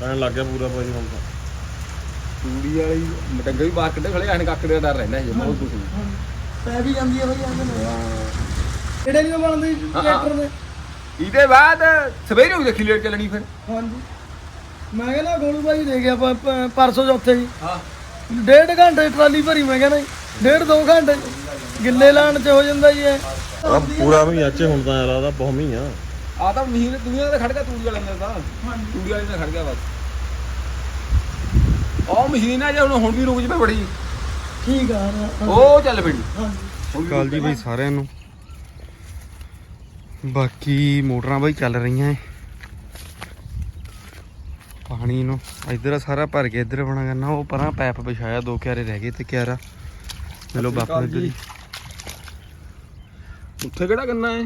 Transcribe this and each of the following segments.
ਪੈਣ ਲੱਗ ਗਿਆ ਪੂਰਾ ਭਾਈ ਹੁਣ ਤਾਂ। ਤੂੜੀ ਵਾਲੀ ਮਟੰਗੇ ਵੀ ਬਾਹਰ ਕੱਢੇ ਖੜੇ ਆਣ ਕਾਕੜੇ ਦਾ ਡਰ ਰਹਿੰਦਾ ਜੇ ਬਹੁਤ ਕੁਝ ਪੈ ਵੀ ਜਾਂਦੀ ਹੈ ਬਈ ਆਂਦੇ ਨੇ ਕਿਹੜੇ ਨਹੀਂ ਬਣਦੇ ਹਾਂ। ਟਰੈਕਟਰ ਦੇ? ਇਹਦੇ ਬਾਅਦ ਸਵੇਰੇ ਵੀ ਦੇਖੀ ਲੇਟ ਚੱਲਣੀ ਫਿਰ। ਹਾਂਜੀ। ਮੈਂ ਕਹਿੰਦਾ ਗੋਲੂ ਭਾਈ ਦੇ ਗਿਆ ਪ- ਪ- ਪਰਸੋਂ ਚੌਥੇ ਜੀ। ਹਾਂ। ਡੇਢ ਘੰਟੇ ਟਰਾਲੀ ਭਰੀ ਮੈਂ ਕਹਿੰਦਾ ਜੀ ਡੇਢ ਦੋ ਘੰਟੇ। ਗਿੱਲੇ ਲਾਣ ਚ ਹੋ ਜਾਂਦਾ ਜੀ ਇਹ। ਆ ਪੂਰਾ ਵੀ ਅੱਜ ਹੁਣ ਤਾਂ ਲੱਗਦਾ ਬਹੁਤ ਮੀਂਹ ਆ ਤਾਂ ਮਹੀਨੇ ਦੁਨੀਆ ਦਾ ਖੜ ਗਿਆ ਤੂੜੀ ਵਾਲੇ ਦਾ ਤਾਂ। ਤੂੜੀ ਵਾਲੇ ਦਾ ਖੜ ਗਿਆ ਬਸ। ਉਹ ਮਸ਼ੀਨ ਆ ਜੇ ਹੁਣ ਹੁਣ ਵੀ ਰੁਕ ਜਵੇ ਬੜੀ। ਠੀਕ ਆ। ਉਹ ਚੱਲ ਪੜੀ ਹਾਂਜੀ। ਕਾਲ ਜੀ ਬਈ ਸਾਰਿਆਂ ਨੂੰ। ਬਾਕੀ ਮੋਟਰਾਂ ਬਈ ਚੱਲ ਰਹੀਆਂ ਏ ਪਾਣੀ ਨੂੰ। ਇਧਰ ਸਾਰਾ ਭਰ ਗਿਆ ਇਧਰ ਬਣਾ ਕਰਨਾ। ਉਹ ਪਰਾਂ ਪੈਪ ਵਿਛਾਇਆ ਦੋ ਕਿਆਰੇ ਰਹਿ ਗਏ ਤੇ ਕਿਆਰਾ। ਚਲੋ ਬਾਪੂ ਇੱਧਰ ਹੀ ਉੱਥੇ ਕਿਹੜਾ ਕਰਨਾ ਹੈ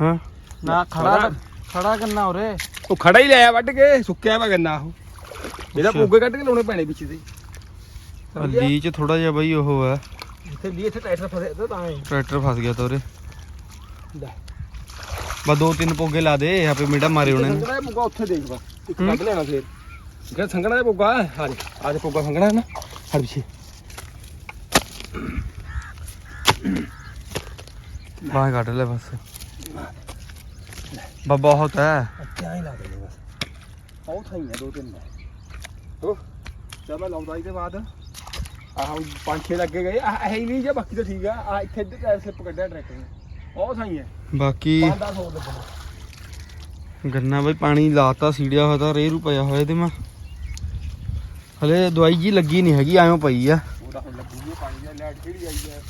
ਹਾਂ। ਨਾ ਖੜਾ- ਖੜਾ। ਕਰਨਾ ਉਰੇ। ਉਹ ਖੜਾ ਹੀ ਲਿਆ ਵੱਢ ਕੇ ਸੁੱਕਿਆ ਵਾ ਗੰਨਾ ਉਹ। ਇਹਦਾ ਪੋਗੇ ਕੱਢ ਕੇ ਲਾਉਣੇ ਪੈਣੇ ਪਿੱਛੇ ਤੇ ਲੀ ਚ ਥੋੜਾ ਜਿਹਾ ਬਈ ਉਹ ਆ ਇੱਥੇ ਲਈ ਇੱਥੇ ਟਾਇਰ ਫਸੇ ਤੇ ਤਾਂ ਹੀ। ਟਰੈਕਟਰ ਫਸ ਗਿਆ ਤੋਰੇ ਲੈ। ਬਸ ਦੋ ਤਿੰਨ ਪੋਗੇ ਲਾ ਦੇ ਆਪੇ ਮੇੜਾ ਮਾਰੇ ਉਹਨੇ ਸੰਗਣਾ ਦਾ ਪੁੱਗਾ ਉੱਥੇ ਦੇਖ ਬਾ ਇੱਕ ਕੱਢ ਲੈਣਾ ਫੇਰ। ਜਿਹੜਾ ਸੰਗਣਾ ਦਾ ਪੁੱਗਾ ਹਾਂ ਜੀ ਆਹ ਪੁੱਗਾ ਸੰਗਣਾ ਨਾ। ਹੜ ਪਿੱਛੇ। ਬਾਹ ਕੱਢ ਲੈ ਬਸ। ਬਾ ਬਹੁਤ ਹੈ ਕਿਆ ਹੀ ਲਾ ਦੇਣੇ ਬਸ ਬਹੁਤ ਥਾਈ ਹੈ ਦੋ ਤਿੰਨ ਦਾ ਹੋ ਚਲ ਮੈਂ ਲਾਉਂਦਾ ਇਹਦੇ ਬਾਅਦ ਆਹ ਪੰਜ ਛੇ ਲੱਗੇ ਗਏ ਆਹ ਹੈ ਹੀ ਨਹੀਂ ਜੇ ਬਾਕੀ ਤਾਂ ਠੀਕ ਆ ਆ ਇੱਥੇ ਇੱਧਰ ਟਾਇਰ ਸਲਿੱਪ ਕੱਢਿਆ ਟਰੈਕਟਰ ਨੇ ਉਹ ਥਾਈ ਹੈ ਬਾਕੀ 5-10 ਹੋਰ ਲੱਗਣਾ ਗੰਨਾ ਬਈ ਪਾਣੀ ਲਾਤਾ ਸੀੜਿਆ ਹੋਇਆ ਤਾਂ ਰੇਰੂ ਪਿਆ ਹੋਇਆ ਇਹਦੇ ਮਾ ਹਲੇ ਦਵਾਈ ਜੀ ਲੱਗੀ ਨਹੀਂ ਹੈਗੀ ਐਵੇਂ ਪਈ ਆ ਉਹਦਾ ਹੁਣ ਲੱਗੂਗੀ ਪਾਣੀ ਦੀ ਲਾਈਟ ਕਿਹੜੀ ਆਈ ਹੈ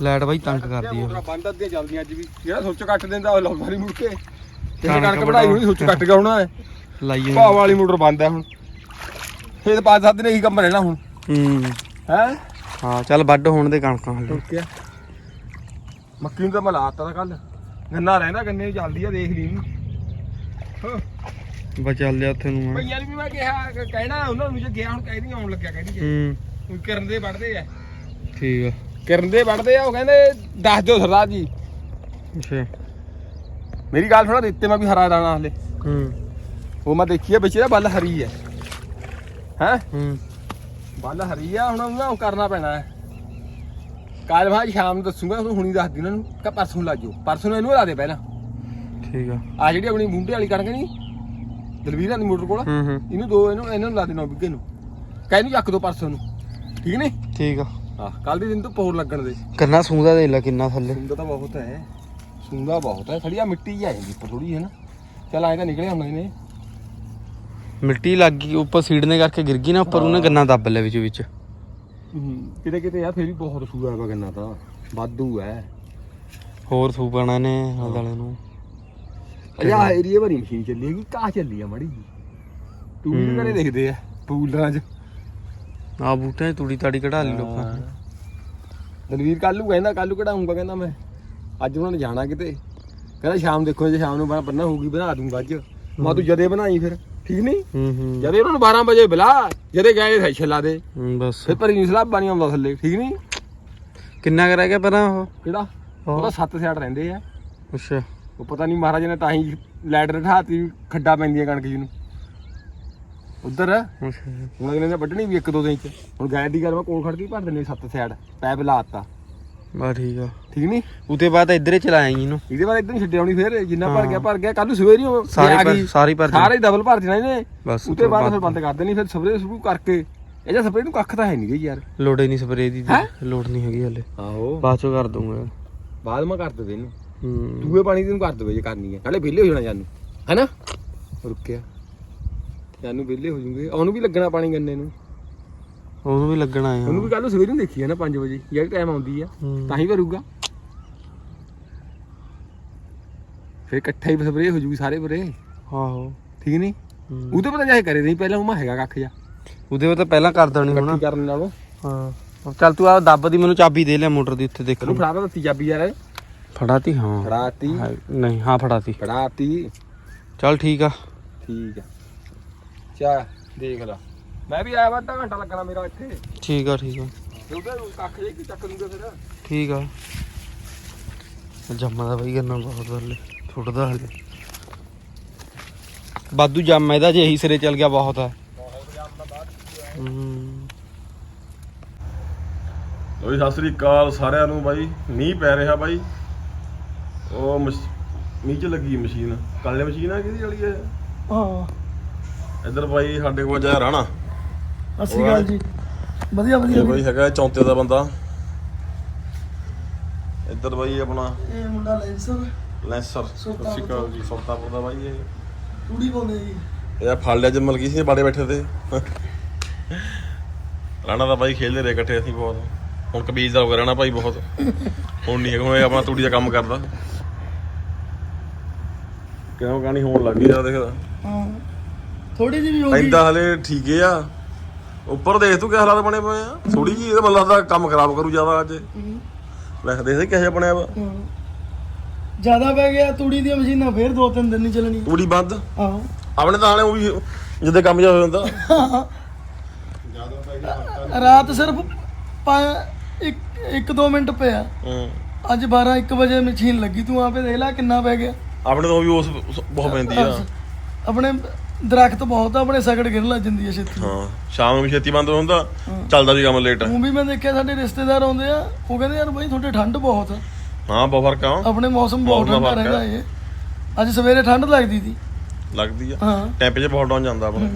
ਲਾਈਟ ਬਾਈ ਤੰਗ ਕਰਦੀ ਮੋਟਰਾਂ ਆ ਬੰਦ ਅੱਧੀਆਂ ਚੱਲਦੀਆਂ ਅੱਜ ਵੀ ਜਿਹੜਾ ਸੁੱਚ ਕੱਟ ਦਿੰਦਾ ਉਹ ਲਾਉਂਦਾ ਨਹੀਂ ਮੁੜ ਕੇ ਤੇ ਕਣਕ ਵਢਾਈ ਹੋਣੀ ਸੁੱਚ ਕੱਟ ਗਿਆ ਹੋਣਾ ਲਾਈਏ ਭਾਅ ਵਾਲੀ ਮੋਟਰ ਬੰਦ ਹੈ ਹੁਣ। ਫੇਰ ਪੰਜ ਸੱਤ ਦਿਨ ਇਹੀ ਕੰਮ ਰਹਿਣਾ ਹੁਣ। ਹੂੰ। ਹੈ? ਹਾਂ ਚੱਲ ਵੱਢ ਹੋਣ ਦੇ ਕਣਕਾਂ ਹਲੇ। ਓਕੇ ਮੱਕੀ ਨੂੰ ਤਾਂ ਮੈਂ ਲਾਤਾ ਤਾਂ ਕੱਲ ਗੰਨਾ ਰਹਿੰਦਾ ਗੰਨੇ ਚੱਲਦੀ ਆ ਦੇਖ ਲਈ ਹਾਂ। ਬਾ ਚੱਲ ਲਿਆ ਉੱਥੇ ਨੂੰ। ਭਈਆਂ ਨੂੰ ਵੀ ਮੈਂ ਕਿਹਾ ਕਹਿਣਾ ਉਹਨਾਂ ਨੂੰ ਜੇ ਗਿਆ ਹੁਣ ਕਹਿਦੀ ਆਉਣ ਲੱਗਿਆ ਕਹਿੰਦੀ ਹੂੰ। ਕੋਈ ਕਿਰਨ ਦੇ ਵੜਦੇ ਆ। ਠੀਕ ਆ। ਕਿਰਨ ਦੇ ਵੜਦੇ ਆ ਉਹ ਕਹਿੰਦੇ ਦੱਸ ਦਿਓ ਸਰਦਾਰ ਜੀ। ਅੱਛਾ। ਮੇਰੀ ਗੱਲ ਸੁਣਾ ਦਿੱਤੇ ਮੈਂ ਵੀ ਹਰਾ ਦਾਣਾ ਹਲੇ ਹੂੰ। ਉਹ ਮੈਂ ਦੇਖੀ ਆ ਵਿੱਚ ਇਹਦਾ ਬੱਲ ਹਰੀ ਹੈ ਹੈ? ਹੂੰ। ਬੱਲ ਹਰੀ ਆ ਹੁਣ ਉਹਨਾਂ ਨੂੰ ਕਰਨਾ ਪੈਣਾ ਹੈ ਕੱਲ ਮੈਂ ਸ਼ਾਮ ਨੂੰ ਦੱਸੂਗਾ ਉਹਨੂੰ ਹੁਣੀ ਦੱਸ ਦੀ ਉਹਨਾਂ ਨੂੰ ਕਿ ਪਰਸੋਂ ਲਾ ਜਾਓ। ਪਰਸੋਂ ਨੂੰ ਇਹਨੂੰ ਲਾ ਦੇ ਪਹਿਲਾਂ। ਠੀਕ ਆ। ਆ ਜਿਹੜੀ ਆਪਣੀ ਮੁੰਡੇ ਵਾਲੀ ਕਣਕ ਨਹੀਂ ਦਲਵੀਰਾਂ ਦੀ ਮੋਟਰ ਕੋਲ? ਹੂੰ ਹੂੰ। ਇਹਨੂੰ ਦੋ ਇਹਨੂੰ ਇਹਨਾਂ ਨੂੰ ਲਾ ਦੇਣਾ ਵਿੱਗੇ ਨੂੰ। ਕਹਿ ਨੂੰ ਚੱਕ ਦੋ ਪਰਸੋਂ ਨੂੰ। ਠੀਕ ਨੇ? ਠੀਕ ਆ। ਆ ਕੱਲ ਦੇ ਦਿਨ ਤੋਂ ਪੌਰ ਲੱਗਣ ਦੇ। ਕੰਨਾ ਸੂੰਦਾ ਦੇ ਲੈ ਕਿੰਨਾ ਥੱਲੇ। ਸੁੰਦਾ ਤਾਂ ਬਹੁਤ ਹੈ ਸੁੰਦਾ ਬਹੁਤ ਹੈ ਥੜੀ ਆ ਮਿੱਟੀ ਜਿਹੀ ਆ ਜਾਂਦੀ ਉੱਪਰ ਥੋੜੀ ਹੈ ਨਾ। ਚਲ ਐਂ ਤਾਂ ਨਿਕਲੇ ਹੁਣ ਇਹਨੇ। ਮਿੱਟੀ ਲੱਗ ਗਈ ਉੱਪਰ ਸੀੜਨੇ ਕਰਕੇ ਗਿਰ ਗਈ ਨਾ ਉੱਪਰ ਉਹਨੇ ਗੰਨਾ ਦੱਬ ਲਿਆ ਵਿੱਚ ਵਿੱਚ। ਕਿਤੇ ਕਿਤੇ ਆ ਫੇਰ ਵੀ ਬਹੁਤ ਸੂਆ ਵਾ ਗੰਨਾ ਤਾਂ। ਵਾਧੂ ਹੈ। ਹੋਰ ਸੂ ਪਾਣਾ ਨੇ ਆਲੇ ਦੁਆਲੇ ਨੂੰ। ਅਜਾ ਏਰੀਆ ਭਰੀ ਮਸ਼ੀਨ ਚੱਲੀ ਹੈਗੀ ਕਾ ਚੱਲੀ ਆ ਮੜੀ ਜੀ ਟੂ ਵੀਲਰ ਕਰੇ ਦੇਖਦੇ ਆ ਪੂਲਰਾਂ 'ਚ। ਆ ਬੂਟਿਆਂ 'ਚ ਤੂੜੀ ਤਾੜੀ ਕਢਾ ਲਈ ਲੋਕਾਂ ਨੇ। ਦਲਵੀਰ ਕੱਲੂ ਕਹਿੰਦਾ ਕੱਲੂ ਕਢਾਉਂਗਾ ਕਹਿੰਦਾ ਮੈਂ। ਅੱਜ ਉਹਨਾਂ ਨੇ ਜਾਣਾ ਕਿਤੇ। ਕਹਿੰਦਾ ਸ਼ਾਮ ਦੇਖੋ ਜੇ ਸ਼ਾਮ ਨੂੰ ਬਣਾ ਬੰਨਾ ਹੋਊਗੀ ਬਣਾ ਦੂੰਗਾ ਅੱਜ। ਮੈਂ ਤੂੰ ਜਦੇ ਬਣਾਈ ਫਿਰ ਠੀਕ ਨਹੀਂ? ਹੂੰ ਹੂੰ। ਜਦੇ ਉਹਨਾਂ ਨੂੰ 12 ਵਜੇ ਬੁਲਾ ਜਦੇ ਗਏ ਸੈਸ਼ਨ ਲਾ ਦੇ। ਬਸ। ਫਿਰ ਭਰੀ ਨਹੀਂ ਸਲਾਬਾ ਨਹੀਂ ਆਉਂਦਾ ਥੱਲੇ ਠੀਕ ਨਹੀਂ? ਕਿੰਨਾ ਕੁ ਰਹਿ ਗਿਆ ਪਹਿਲਾਂ ਉਹ? ਕਿਹੜਾ? ਉਹਦਾ ਸੱਤ ਸਿਆੜ ਰਹਿੰਦੇ ਆ। ਅੱਛਾ। ਉਹ ਪਤਾ ਨਹੀਂ ਮਹਾਰਾਜ ਨੇ ਤਾਂ ਹੀ ਲੈਟ ਰਖਾਤੀ ਖੱਡਾ ਪੈਂਦੀਆਂ ਕਣਕ ਜੀ ਨੂੰ। ਉਧਰ ਅੱਛਾ। ਹੁਣ ਅਗਲੇ ਨੇ ਵੱਢਣੀ ਵੀ ਇੱਕ ਦੋ ਦਿਨ ਚ। ਹੁਣ ਗੈਰ ਦੀ ਗੱਲ ਮੈਂ ਕੋਲ ਖੜ ਕੇ ਹੀ ਭਰ ਦਿੰਦੇ ਸੱਤ ਸਿਆੜ ਪੈਪ ਲਾਤਾ ਬਾ ਠੀਕ ਆ। ਠੀਕ ਨਹੀਂ ਉਤੇ ਬਾਅਦ ਇੱਧਰ ਚਲਾਇਆ ਜੀ ਇਹਨੂੰ। ਇਹਦੇ ਬਾਅਦ ਇਦਾਂ ਹੀ ਛੱਡਿਆ ਹੋਣੀ ਫਿਰ ਜਿੰਨਾ ਭਰ। ਗਿਆ ਭਰ ਗਿਆ। ਕੱਲ ਨੂੰ ਸਵੇਰ ਹੀ ਉਹ ਸਾਰੇ ਆ ਗਈ। ਸਾਰੇ ਭਰ ਜਾਣੇ। ਸਾਰੇ ਡਬਲ ਭਰ ਦੇਣਾ ਇਹਨੇ। ਬਸ ਉਤੇ ਬਾਅਦ ਫਿਰ ਬੰਦ ਕਰ ਦੇਣੀ ਫਿਰ ਸਪਰੇਅ ਸ਼ੁਰੂ ਕਰਕੇ। ਇਹ ਜਾਂ ਸਪਰੇਅ ਨੂੰ ਕੱਖ ਤਾਂ ਹੈ ਨਹੀਂ ਗਈ ਯਾਰ। ਲੋੜ ਹੀ ਨਹੀਂ ਸਪਰੇ ਦੀ ਹੈਂ? ਲੋੜ ਨਹੀਂ ਹੈਗੀ ਹਲੇ। ਆਹੋ। ਬਾਅਦ ਚੋਂ ਕਰ ਦੂੰਗਾ ਬਾਅਦ ਮੈਂ ਕਰ ਦੇ ਇਹਨੂੰ। ਹੂੰ। ਦੂਏ ਪਾਣੀ ਦੀ ਨੂੰ ਕਰ ਦੇਵੇ ਜੇ ਕਰਨੀ ਹੈ ਨਾਲੇ ਵਿਹਲੇ ਹੋ ਜਾਣਾ ਜਾਨੂੰ ਹੈਨਾ? ਰੁਕਿਆ। ਜਾਨੂੰ ਵਿਹਲੇ ਹੋ ਜੂਗੇ। ਉਹਨੂੰ ਵੀ ਲੱਗਣਾ ਪਾਣੀ ਗੰਨੇ ਨੂੰ। ਉਹਨੂੰ ਵੀ ਲੱਗਣਾ ਆ ਉਹਨੂੰ ਵੀ ਕੱਲ ਨੂੰ ਸਵੇਰ ਨੂੰ ਦੇਖੀ ਹੈ ਨਾ 5 ਵਜੇ ਜਿਹੜੀ ਟਾਈਮ ਆਉਂਦੀ ਆ। ਤਾਂ ਹੀ ਕਰੂਗਾ। ਫਿਰ ਇਕੱਠਾ ਹੀ ਸਪਰੇਅ ਹੋ ਜੂਗੀ ਸਾਰੇ ਬਰੇ ਆਹੋ। ਠੀਕ ਨਹੀਂ? ਹੂੰ। ਉਹਦੇ ਪਤਾ ਜਾਏ ਕਰੇ ਨਹੀਂ ਪਹਿਲਾਂ ਉਹ ਹੈਗਾ ਕੱਖ ਜਾ ਉਹਦੇ ਬਾਅਦ ਤਾਂ ਪਹਿਲਾਂ ਕਰ ਦੇਣੀ ਹੋਣਾ। ਕਰਨ ਨਾਲੋਂ। ਹਾਂ। ਚੱਲ ਤੂੰ ਆ ਦੱਬ ਦੀ ਮੈਨੂੰ ਚਾਬੀ ਦੇ ਲੈ ਮੋਟਰ ਦੀ ਉੱਥੇ ਦੇਖ ਤੈਨੂੰ ਫੜਾ ਤਾਂ ਦਿੱਤੀ ਚਾਬੀ ਯਾਰ। ਫੜਾਤੀ ਹਾਂ। ਫੜਾਤੀ। ਨਹੀਂ ਹਾਂ ਫੜਾਤੀ। ਫੜਾਤੀ। ਚੱਲ ਠੀਕ ਆ। ਠੀਕ ਆ। ਚਾ ਦੇਖ ਲਾ। ਮੈਂ ਵੀ ਆਇਆ ਵਾ ਅੱਧਾ ਘੰਟਾ ਲੱਗਣਾ ਮੇਰਾ ਇੱਥੇ। ਠੀਕ ਆ ਠੀਕ ਆ। ਤੇ ਉਹਦਾ ਕੱਖ ਜੇ ਕੀ ਚੱਕ ਦੂੰਗਾ ਫਿਰ। ਠੀਕ ਆ। ਜੰਮਾ ਦਾ ਬਈ ਕਰਨਾ ਬਹੁਤ ਹਲੇ ਛੁੱਟਦਾ ਹਲੇ। ਬਾਦੂ ਜੰਮ ਇਹਦਾ ਜੇ ਇਹੀ ਸਿਰੇ ਚੱਲ ਗਿਆ ਬਹੁਤ ਹੈ ਹੂੰ। ਲੋ ਜੀ ਸਤਿ ਸ੍ਰੀ ਅਕਾਲ ਸਾਰਿਆਂ ਨੂੰ ਬਾਈ। ਮੀਂਹ ਪੈ ਰਿਹਾ ਬਾਈ। ਉਹ ਮਸ਼- ਮੀਂਹ ਚ ਲੱਗੀ ਮਸ਼ੀਨ। ਕਾਲੇ ਮਸ਼ੀਨ ਆ ਕਿਹਦੀ ਵਾਲੀ ਹੈ ਹਾਂ। ਇੱਧਰ ਬਾਈ ਸਾਡੇ ਕੋਲ ਜਾ ਰਾਣਾ। ਸ਼੍ਰੀ ਅਕਾਲ ਜੀ। ਵਧੀਆ ਇਹ ਵਧੀਆ ਬਾਈ ਹੈਗਾ ਚੌਂਤੇ ਦਾ ਬੰਦਾ। ਇੱਧਰ ਬਾਈ ਆਪਣਾ ਇਹ ਮੁੰਡਾ ਲੈਂਸਰ। ਲੈਂਸਰ। ਸਤਿ ਸ਼੍ਰੀ ਅਕਾਲ ਜੀ ਸੁਲਤਾਨਪੁਰ ਦਾ ਬਾਈ ਇਹ। ਟੂੜੀ ਪਾਉਂਦੇ ਜੀ। ਇਹ ਫੜ ਲਿਆ ਜਮਲ ਗਈ ਸੀ ਬਾੜੇ ਬੈਠੇ ਤੇ। ਰਾਣਾ ਦਾ ਬਾਈ ਖੇਲਦੇ ਰਹੇ ਇਕੱਠੇ ਅਸੀਂ ਬਹੁਤ। ਹੁਣ ਕਬੀਜ਼ ਦਾ ਹੋ ਗਿਆ ਰਾਣਾ ਭਾਈ ਬਹੁਤ। ਹੁਣ ਨਹੀਂ ਹੁਣ ਆਪਣਾ ਤੂੜੀ ਦਾ ਕੰਮ ਕਰਦਾ। ਕਿਉਂ ਕਹਾਣੀ ਹੋਣ ਲੱਗ ਆ ਦੇਖਦਾ ਹਾਂ। ਥੋੜੀ ਜਿਹੀ ਵੀ ਹੋ ਗਈ। ਪੈਂਦਾ ਹਲੇ ਠੀਕ ਆ। ਉੱਪਰ ਦੇਖ ਤੂੰ ਕੀ ਹਾਲਾਤ ਬਣੇ ਪਏ ਆ। ਥੋੜੀ ਜੀ ਇਹਦਾ ਮਤਲਬ ਦਾ ਕੰਮ ਖਰਾਬ ਕਰੂ ਜ਼ਿਆਦਾ ਅੱਜ। ਲੈ ਦੇਖ ਕਿਹੋ ਜਿਹਾ ਬਣਿਆ ਵਾ। ਜ਼ਿਆਦਾ ਪੈ ਗਿਆ ਤੂੜੀ ਦੀਆਂ ਮਸ਼ੀਨਾਂ ਫੇਰ ਦੋ ਤਿੰਨ ਦਿਨ ਨਹੀਂ ਚੱਲਣੀ ਤੂੜੀ ਬੰਦ? ਆਹੋ। ਆਪਣੇ ਤਾਂ ਹਾਲੇ ਉਹ ਵੀ ਜਿੱਦੇ ਕੰਮ ਜਾ ਹੋ ਜਾਂਦਾ। ਰਾਤ ਸਿਰਫ ਪਾ- ਇੱਕ ਇੱਕ ਦੋ ਮਿੰਟ ਪਿਆ। ਅੱਜ 12 1 ਵਜੇ ਮਸ਼ੀਨ ਲੱਗੀ ਤੂੰ ਆਪੇ ਦੇਖ ਲੈ ਕਿੰਨਾ ਪੈ ਗਿਆ। ਆਪਣੇ ਤੋਂ ਵੀ ਉਸ- ਬਹੁਤ ਪੈਂਦੀ ਆ। ਆਪਣੇ ਦਰਖਤ ਬਹੁਤ ਆ ਆਪਣੇ ਸਗੜ ਗਿਰ ਲੱਗ ਜਾਂਦੀ ਹੈ ਛੇਤੀ। ਹਾਂ ਸ਼ਾਮ ਨੂੰ ਵੀ ਛੇਤੀ ਬੰਦ ਹੁੰਦਾ ਚੱਲਦਾ ਵੀ ਕੰਮ ਲੇਟ ਉਹ ਵੀ ਮੈਂ ਦੇਖਿਆ ਸਾਡੇ ਰਿਸ਼ਤੇਦਾਰ ਆਉਂਦੇ ਆ ਉਹ ਕਹਿੰਦੇ ਯਾਰ ਬਾਈ ਤੁਹਾਡੇ ਠੰਡ ਬਹੁਤ ਆ। ਹਾਂ ਬਹੁਤ ਫ਼ਰਕ ਆ। ਆਪਣੇ ਮੌਸਮ ਬਹੁਤ ਠੰਡਾ ਰਹਿੰਦਾ ਇਹ। ਅੱਜ ਸਵੇਰੇ ਠੰਡ ਲੱਗਦੀ ਸੀ। ਲੱਗਦੀ ਆ। ਹਾਂ। ਟੈਂਪਰੇਚਰ ਬਹੁਤ ਡਾਊਨ ਜਾਂਦਾ ਆਪਣੇ।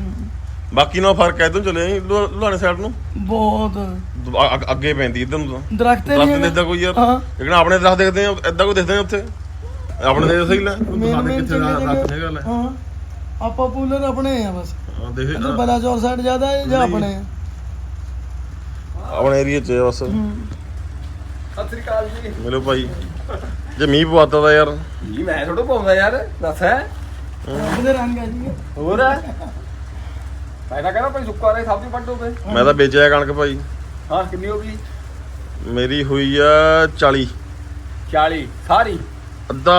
ਬਾਕੀ ਨਾਲ ਫ਼ਰਕ ਹੈ ਇਧਰ ਚਲੇ ਆਈ ਲੁ- ਲੁਧਿਆਣੇ ਸਾਈਡ ਨੂੰ। ਬਹੁਤ। ਅੱਗੇ ਪੈਂਦੀ ਇਧਰ ਨੂੰ ਤਾਂ। ਦਰਖਤ ਦਰਖਤ ਨਹੀਂ ਦਿਖਦਾ ਕੋਈ ਯਾਰ। ਲੇਕਿਨ ਆਪਣੇ ਦਰਖਤ ਦੇਖਦੇ ਆ ਏਦਾਂ ਕੋਈ ਦਿਖਦੇ ਨੇ ਉੱਥੇ? ਆਪਣੇ ਦੇ ਸਹੀ ਲੈ। ਮੇਨ ਕਿੱਥੇ ਦਰਖਤ ਹੈਗਾ ਲੈ। ਹਾਂ। ਆਪਾਂ ਪੂਲਰ ਆਪਣੇ ਆ ਬਸ। ਹਾਂ ਦੇਖ ਇੱਧਰ ਬਲਾਚੌਰ ਸਾਈਡ ਜ਼ਿਆਦਾ ਹੈ ਜਾਂ ਆਪਣੇ? ਆ ਆਪਣੇ ਏਰੀਆ 'ਚ ਆ ਬਸ। ਸਤਿ ਸ੍ਰੀ ਅਕਾਲ ਜੀ। ਮਿਲੋ ਭਾਈ। ਜੇ ਮੀਂਹ ਪਵਾਤਾ ਦਾ ਯਾਰ। ਜੀ ਮੈਂ ਥੋੜਾ ਪਾਉਂਦਾ ਯਾਰ ਦੱਸ ਹੈ। ਉਹਦੇ ਰੰਗ ਆ ਜੀ। ਹੋਰ ਮੈਂ ਤਾਂ ਕਹਿੰਦਾ ਭਾਈ ਸੁੱਕਾ ਰੇ ਸਬਜ਼ੀ ਵੱਢੋ ਪਏ ਮੈਂ ਤਾਂ ਵੇਚਿਆ ਕਣਕ ਭਾਈ। ਹਾਂ ਕਿੰਨੀ ਹੋ ਗਈ? ਮੇਰੀ ਹੋਈ ਆ 40 40 ਸਾਰੀ? ਅੱਧਾ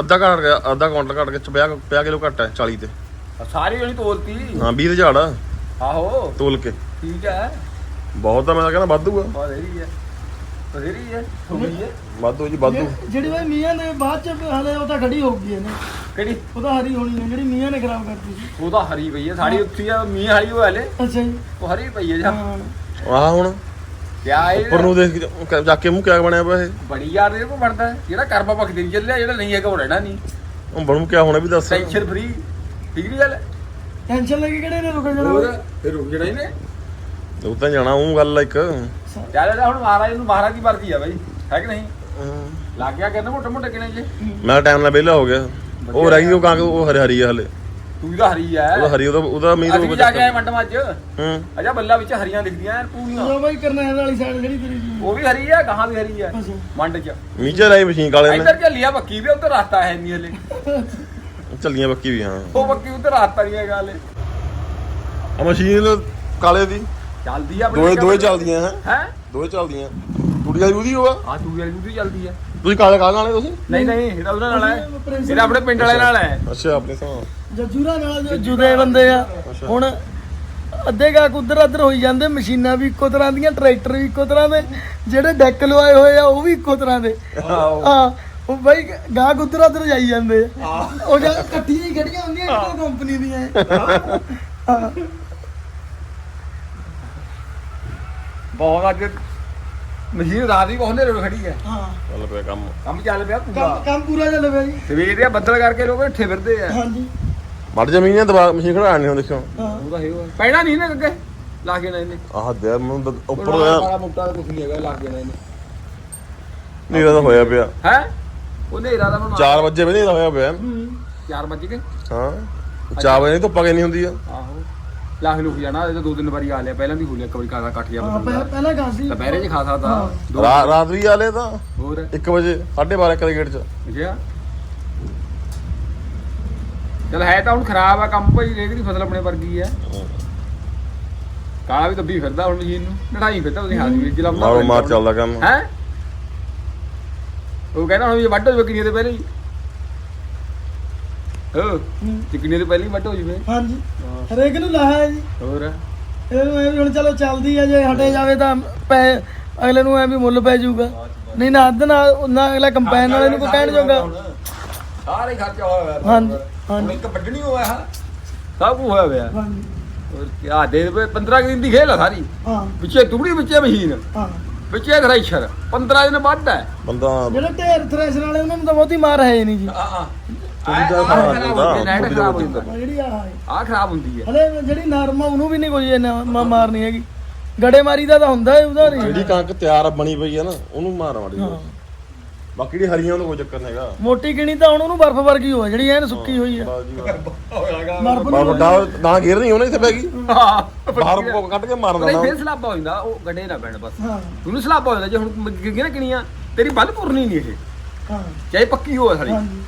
ਅੱਧਾ ਘਟ ਗਿਆ ਅੱਧਾ ਕੁਇੰਟਲ ਘਟ ਕੇ 50 50 ਕਿਲੋ ਘਟ ਹੈ 40 ਤੇ। ਸਾਰੀ ਉਹਨੀ ਤੋਲਤੀ। ਹਾਂ 20 ਦੇ ਝਾੜ ਆ। ਆਹੋ। ਤੋਲ ਕੇ। ਠੀਕ ਹੈ। ਬਹੁਤ ਆ ਮੈਂ ਤਾਂ ਕਹਿੰਦਾ ਵਾਧੂ ਆ। ਬਹੁਤ ਰਹੀ ਹੈ। ਬਥੇਰੀ ਹੈ। ਥੋੜੀ ਹੈ। ਵਾਧੂ ਜੀ ਵਾਧੂ। ਜਿਹੜੀ ਬਾਈ ਮੀਆਂ ਦੇ ਬਾਅਦ ਚ ਹਲੇ ਉਹ ਤਾਂ ਖੜੀ ਹੋ ਗਈ ਇਹਨੇ। ਕਿਹੜੀ? ਉਹ ਤਾਂ ਹਰੀ ਹੋਣੀ ਹੈ ਜਿਹੜੀ ਮੀਆਂ ਨੇ ਖਰਾਬ ਕਰਤੀ ਸੀ। ਉਹ ਤਾਂ ਹਰੀ ਪਈ ਹੈ ਸਾੜੀ ਉੱਥੀ ਆ ਮੀਂਹ ਵਾਲੀ ਉਹ ਹਲੇ। ਅੱਛਾ ਜੀ। ਉਹ ਹਰੀ ਪਈ ਹੈ ਜਾ। ਹਾਂ। ਆਹ ਹੁਣ ਕਿਆ ਇਹ? ਉੱਪਰ ਨੂੰ ਦੇਖ ਕੇ ਜਾ ਕੇ ਮੂੰਹ ਕਿਆ ਬਣਿਆ ਪਿਆ ਇਹ? ਬੜੀ ਯਾਰ ਇਹ ਕੋ ਬਣਦਾ। ਹੈ। ਜਿਹੜਾ ਕਰਮਾ ਭਗਤੀ ਨਹੀਂ ਚੱਲਿਆ ਜਿਹੜਾ ਨਹੀਂ ਹੈਗਾ ਉਹ ਰਹਿਣਾ ਨਹੀਂ। ਉਹ ਬਣੂ ਕਿਆ ਹੋਣਾ ਵੀ ਦੱਸ। ਟੈਨਸ਼ਨ ਫਰੀ ਠੀਕ ਨਹੀਂ ਗੱਲ? ਟੈਨਸ਼ਨ ਲੈ ਕੇ ਕਿਹੜੇ ਨੇ ਰੁਕ ਜਾਣਾ? ਹੋਰ? ਫਿਰ ਰੁਕ ਜਣਾ ਇਹਨੇ ਉਹ ਤਾਂ ਜਾਣਾ ਉਹ ਗੱਲ ਆ ਇੱਕ। ਚੱਲ ਇਹਦਾ ਹੁਣ ਮਹਾਰਾਜ ਨੂੰ ਮਹਾਰਾਜ ਦੀ ਮਰਜ਼ੀ ਆ ਬਾਈ। ਹੈ ਕਿ ਨਹੀਂ? ਲੱਗ ਗਿਆ ਕਹਿੰਦਾ ਮੋਟੇ ਮੋਟੇ ਕਿਨੇ ਜੇ। ਮੈਂ ਟਾਈਮ ਨਾਲ ਵਿਹਲਾ ਹੋ ਗਿਆ। ਉਹ ਰਹਿ ਗਈ ਉਹ ਕਾਂਗ ਉਹ ਹਰੀ ਹਰੀ ਆ ਹਲੇ। ਤੂੰ ਤਾਂ ਹਰੀ ਐ। ਉਹਦਾ ਹਰੀ ਉਹਦਾ ਉਹਦਾ ਮੀਂਹ ਅਸੀਂ ਵੀ ਜਾ ਕੇ ਆਏ ਮੰਡ ਮੱਝ ਹੂੰ। ਅਜਾ ਬੱਲਾ ਵਿੱਚ ਹਰੀਆਂ ਦਿਖਦੀਆਂ ਐਨ ਪੂਰੀਆਂ। ਜੋ ਬਾਈ ਕਰਨੈਲ ਵਾਲੀ ਸਾਈਡ ਜਿਹੜੀ ਤੇਰੀ ਜੀ। ਉਹ ਵੀ ਹਰੀ ਐ ਗਾਹਾਂ ਵੀ ਹਰੀ ਐ। ਮੰਡ ਚ। ਮੀਂਹ ਚ ਲਾਈ ਮਸ਼ੀਨ ਕਾਲੇ ਨੇ। ਇੱਧਰ ਚੱਲੀਆ ਬੱਕੀ ਵੀ ਉੱਧਰ ਰਸਤਾ ਹੈ ਨਹੀਂ ਹਲੇ। ਚੱਲੀਆਂ ਬੱਕੀ ਵੀ ਹਾਂ ਉਹ ਬੱਕੀ ਉੱਧਰ ਰਸਤਾ ਨਹੀਂ ਹੈਗਾ ਹਲੇ। ਆ ਮਸ਼ੀਨ ਕਾਲੇ ਦੀ। ਚੱਲਦੀ ਆ ਦੋਏ ਦੋਏ ਚੱਲਦੀਆਂ ਹੈ। ਹੈ? ਦੋਏ ਚੱਲਦੀਆਂ। ਕੁੜੀ ਵਾਲੀ ਉਹਦੀ ਹੋਆ ਆ। ਤੂੰ ਵਾਲੀ ਦੂਜੀ ਚੱਲਦੀ ਐ ਤੁਸੀਂ ਕਾਲੇ ਕਾਲੇ ਵਾਲੇ ਤੁਸੀਂ? ਨਹੀਂ ਨਹੀਂ ਇਹਦਾ ਉਹਨਾਂ ਨਾਲ ਹੈ ਇਹਦਾ ਆਪਣੇ ਪਿੰਡ ਵਾਲੇ ਨਾਲ ਹੈ ਅੱਛਾ ਆਪਣੇ ਤੋਂ। ਜਜੂਰਾ ਨਾਲ ਜੋ ਜੁਦੇ ਬੰਦੇ ਆ। ਹੁਣ ਅੱਧੇ ਗਾਕ ਉਧਰ ਅਧਰ ਹੋਈ ਜਾਂਦੇ ਮਸ਼ੀਨਾਂ ਵੀ ਇੱਕੋ ਤਰ੍ਹਾਂ ਦੀਆਂ ਟਰੈਕਟਰ ਵੀ ਇੱਕੋ ਤਰ੍ਹਾਂ ਦੇ ਜਿਹੜੇ ਡੈਕ ਲਵਾਏ ਹੋਏ ਆ ਉਹ ਵੀ ਇੱਕੋ ਤਰ੍ਹਾਂ ਦੇ। ਹਾਂ ਉਹ ਬਾਈ ਗਾਕ ਉਧਰ ਅਧਰ ਜਾਈ ਜਾਂਦੇ ਆ। ਉਹ ਜਾਂ ਇਕੱਠੀਆਂ ਹੀ ਖੜੀਆਂ ਹੁੰਦੀਆਂ ਇੱਕੋ ਕੰਪਨੀ ਦੀਆਂ। ਬਹੁਤ ਅੱਜ ਮਸ਼ੀਨ ਰਾਤ ਦੀ ਬਹੁਤ ਨੇੜੇ ਖੜੀ ਹੈ। ਹਾਂ। ਚੱਲ ਪਿਆ ਕੰਮ। ਕੰਮ ਚੱਲ ਪਿਆ ਕੰਮ ਪੂਰਾ। ਕੰਮ ਪੂਰਾ ਚੱਲ ਪਿਆ ਜੀ। ਸਵੇਰ ਦੇ ਬੱਦਲ ਕਰਕੇ ਲੋਕ ਇੱਥੇ ਫਿਰਦੇ ਆ। ਹਾਂਜੀ। ਮੜ ਜ਼ਮੀਨ ਨੇ ਦਬਾ ਮਸ਼ੀਨ ਖੜਾ ਨਹੀਂ ਹੁਣ ਦੇਖਿਓ। ਹਾਂ। ਉਹ ਤਾਂ ਹੈ ਉਹ। ਪੈਣਾ ਨਹੀਂ ਨਾ ਅੱਗੇ। ਲਾ ਕੇ ਨਾ ਇਹਨੇ। ਆਹ ਦੇ ਮੈਨੂੰ ਤਾਂ ਉੱਪਰ ਹੋਇਆ। ਬੜਾ ਮੁੱਟਾ ਤਾਂ ਕੁਝ ਨਹੀਂ ਹੈਗਾ ਲਾ ਕੇ ਨਾ ਇਹਨੇ। ਨੀਰਾ ਤਾਂ ਹੋਇਆ ਪਿਆ। ਹੈ? ਉਹ ਨੇਰਾ ਦਾ ਬਣਾ 4 ਵਜੇ ਵੀ ਨਹੀਂ ਹੋਇਆ ਪਿਆ। 4 ਵਜੇ ਕੇ ਹਾਂ। 4 ਵਜੇ ਨਹੀਂ ਧੁੱਪਾ ਕਿੰਨੀ ਹੁੰਦੀ ਆ। ਆਹੋ। ਲਾਹ ਲੁਕ ਜਾਣਾ ਇਹ ਤਾਂ ਦੋ ਦਿਨ ਵਾਰੀ ਆ ਲਿਆ ਪਹਿਲਾਂ ਵੀ ਹੋ ਲਿਆ ਇੱਕ ਵਾਰੀ ਕਾਦਾ ਕੱਟ ਗਿਆ ਹਾਂ ਬੰਦਾ ਪਹਿਲਾਂ ਗਾ ਸੀ। ਦੁਪਹਿਰੇ ਚ ਖਾ ਸਕਦਾ। ਹਾਂ। ਦੋ ਰਾ- ਰਾਤ ਵੀ ਆ ਲੈ ਤਾਂ। ਹੋਰ? 1 ਵਜੇ 12:30 ਇੱਕ ਦੇ ਗੇਟ 'ਚ। ਗਿਆ ਚਲ ਹੈ ਤਾਂ ਹੁਣ ਖਰਾਬ ਆ ਕੰਮ ਭਾਈ ਰੇਗ ਦੀ ਫਸਲ ਆਪਣੇ ਵਰਗੀ ਹੈ ਕਾਲਾ ਵੀ ਦੱਬੀ ਫਿਰਦਾ ਹੁਣ ਮਸ਼ੀਨ ਨੂੰ ਲੜਾਈ ਫਿਰਦਾ ਉਹਦੀ ਹਾਜ਼ਰੀ ਵਿੱਚ ਲਾਉਂਦਾ ਮਾਰੋ ਮਾਰ ਚੱਲਦਾ ਕੰਮ। ਹੈ? ਉਹ ਕਹਿੰਦਾ ਹੁਣ ਵੀ ਵੱਢ ਹੋ ਦੇ ਪਹਿਲੇ ਹੀ। ਹੋ ਕਿੰਨੀਆਂ ਦੇ ਪਹਿਲੇ ਹੀ ਵੱਢ ਹੋ ਜਾਵੇ ਹਾਂਜੀ। ਹਰੇਕ ਨੂੰ ਲਾਇਆ ਜੀ। ਹੋਰ? ਇਹਨੂੰ ਇਹ ਵੀ ਹੁਣ ਚਲੋ ਚੱਲਦੀ ਆ ਜੇ ਹਟੇ ਜਾਵੇ ਤਾਂ ਪੈ ਅਗਲੇ ਨੂੰ ਐ ਵੀ ਮੁੱਲ ਪੈ ਜਾਊਗਾ। ਨਹੀਂ ਨਾ ਅੱਧ ਨਾਲ ਨਾ ਅਗਲਾ ਕੰਪੈਨ ਵਾਲੇ ਨੂੰ ਕੋਈ ਕਹਿਣ ਜੋਗਾ। ਸਾਰੇ ਖਰਚਾ ਹੋਇਆ ਹੋਇਆ। ਹਾਂਜੀ ਹੁਣ ਇੱਕ ਵੱਢਣੀ ਹੋਇਆ ਹੈ। ਸਭ ਹੋਇਆ ਹੋਇਆ। ਹਾਂਜੀ। ਹੋਰ ਕੀ ਆ ਦੇ ਦੇ 15 ਕੁ ਦਿਨ ਦੀ ਖੇਲ ਆ ਸਾਰੀ। ਹਾਂ। ਵਿੱਚੇ ਤੂੜੀ ਵਿੱਚੇ ਮਸ਼ੀਨ। ਹਾਂ। ਵਿੱਚੇ ਥ੍ਰੈਸ਼ਰ। 15 ਦਿਨ ਵੱਢ ਹੈ। ਬੰਦਾ ਜਿਹੜੇ ਢੇਰ ਥ੍ਰੈਸ਼ਰ ਵਾਲੇ ਉਹਨਾਂ ਨੂੰ ਤਾਂ ਬਹੁਤੀ ਮਾਰ ਹੈ ਹੀ ਨਹੀਂ ਜੀ। ਆ ਆ ਤੂੜੀ ਦਾ ਖਰਾਬ ਹੁੰਦਾ, ਦਾ ਹੋ ਹੁੰਦਾ। ਜਾਂਦਾ ਆਹ ਜਿਹੜੀ ਆ ਹੈ ਆ ਖਰਾਬ ਹੁੰਦੀ ਹੈ ਹਲੇ ਜਿਹੜੀ ਨਰਮ ਆ ਉਹਨੂੰ ਵੀ ਨਹੀਂ ਕੋਈ ਇੰਨਾ ਮਾਰਨੀ ਹੈਗੀ। ਗੜੇ ਮਾਰੀ ਦਾ ਤਾਂ ਹੁੰਦਾ ਹੈ, ਉਹਦਾ ਨਹੀਂ ਜਿਹੜੀ ਕਣਕ ਤਿਆਰ ਬਣੀ ਪਈ ਆ ਨਾ ਉਹਨੂੰ ਮਾਰ ਹਾਂ। ਬਾਕੀ ਜਿਹੜੀ ਹਰੀਆਂ ਉਹਨੂੰ ਕੋਈ ਚੱਕਰ ਨਹੀਂ ਹੈਗਾ। ਮੋਟੀ ਕਿਣੀ ਤਾਂ ਹੁਣ ਉਹਨੂੰ ਬਰਫ਼ ਵਰਗੀ ਹੋਇਆ ਜਿਹੜੀ ਐਨ ਸੁੱਕੀ ਹੋਈ ਆ। ਵੱਡਾ ਨਾ ਘੇਰ ਨਹੀਂ ਉਹਨੇ ਇੱਥੇ ਪੈ ਗਈ। ਹਾਂ। ਬਾਹਰ ਕੋ ਕੱਢ ਕੇ ਮਾਰ ਨਹੀਂ ਦਿੰਦਾ ਫੇਰ ਸਲਾਬਾ ਹੋ ਜਾਂਦਾ ਉਹ ਗੱਡੇ ਨਾ ਪੈਣ ਬਸ। ਹਾਂ। ਉਹਨੂੰ ਸਲਾਬਾ ਹੋ ਜਾਂਦਾ ਜੇ ਹੁਣ ਗਿਰ ਨਾ ਕਿਣੀਆਂ ਤੇਰੀ ਬੱਲ ਪੁਰਨੀ ਨਹੀਂ ਇਹ। ਹਾਂ। ਚਾਹੇ ਪੱਕੀ ਹੋਵੇ ਸਾਲੀ ਹਾਂਜੀ।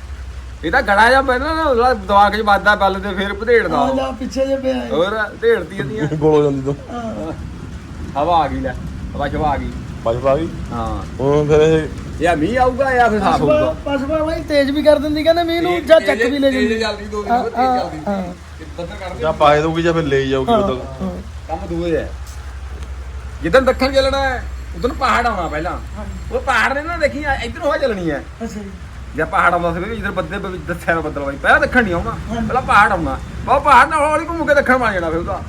ਇਹ ਤਾਂ ਗੜਾ ਜਾ ਪੈਣਾ ਨਾ ਉਹਦਾ ਦਿਮਾਗ 'ਚ ਵੱਜਦਾ ਬੱਲ ਤੇ ਫੇਰ ਭਦੇੜਦਾ ਆ ਉਹ। ਜਾ ਪਿੱਛੇ ਜੇ ਪਿਆ ਹੈ ਹੋਰ ਢੇੜਦੀ ਇਹਦੀਆਂ ਗੋਲ ਹੋ ਜਾਂਦੀ ਤੂੰ। ਹਾਂ। ਹਵਾ ਆ ਗਈ ਲੈ। ਹਵਾ ਜਵਾ ਆ ਗਈ। ਬਚ ਪਾ ਗਈ? ਹਾਂ। ਹੁਣ ਫਿਰ ਇਹ ਜਾਂ ਮੀਂਹ ਆਊਗਾ ਜਾਂ ਫਿਰ ਸਾਫ਼ ਪਸ਼ਵਾ ਹੋਊਗਾ? ਪਸ਼ਵਾ ਬਾਈ ਤੇਜ਼ ਵੀ ਕਰ ਦਿੰਦੀ ਕਹਿੰਦੇ ਮੀਂਹ ਨੂੰ ਜਾਂ ਚੱਕ ਵੀ ਲੈ ਜਾਂਦੀ। ਜਲਦੀ ਦੋ ਦਿਨ ਹਾਂ, ਜਲਦੀ ਹਾਂ। ਬੱਦਰ ਕਰ ਦੇ ਜਾਂ ਪਾਏ ਦਊਗੀ ਜਾਂ ਫਿਰ ਲੈ ਜਾਊਗੀ ਹਾਂ, ਉਦੋਂ ਹਾਂ। ਕੰਮ ਦੂਏ ਹੈ ਜਿੱਦਣ ਦੱਖਣ ਚੱਲਣਾ ਹੈ ਉਦੋਂ ਪਹਾੜ ਆਉਣਾ ਪਹਿਲਾਂ। ਉਹ ਪਹਾੜ ਨੇ ਨਾ ਦੇਖੀ ਇਧਰ ਹੋ ਚੱਲਣੀ ਹੈ। ਅੱਛਾ ਜੀ। ਜੇ ਪਹਾੜ ਆਉਂਦਾ ਸੀ ਜਿੱਧਰ ਬੱਦੇ ਵਿੱਚ ਦੱਸਿਆ ਨਾ ਬੱਦਲ ਬਾਈ ਪਹਿਲਾਂ ਦੱਖਣ ਨਹੀਂ ਆਉਣਾ। ਪਹਿਲਾਂ ਪਹਾੜ ਆਉਣਾ ਉਹ ਪਹਾੜ ਨਾਲ ਹੌਲੀ ਘੁੰਮ ਕੇ ਦੱਖਣ ਬਣ ਜਾਣਾ ਫਿਰ ਉਹਦਾ।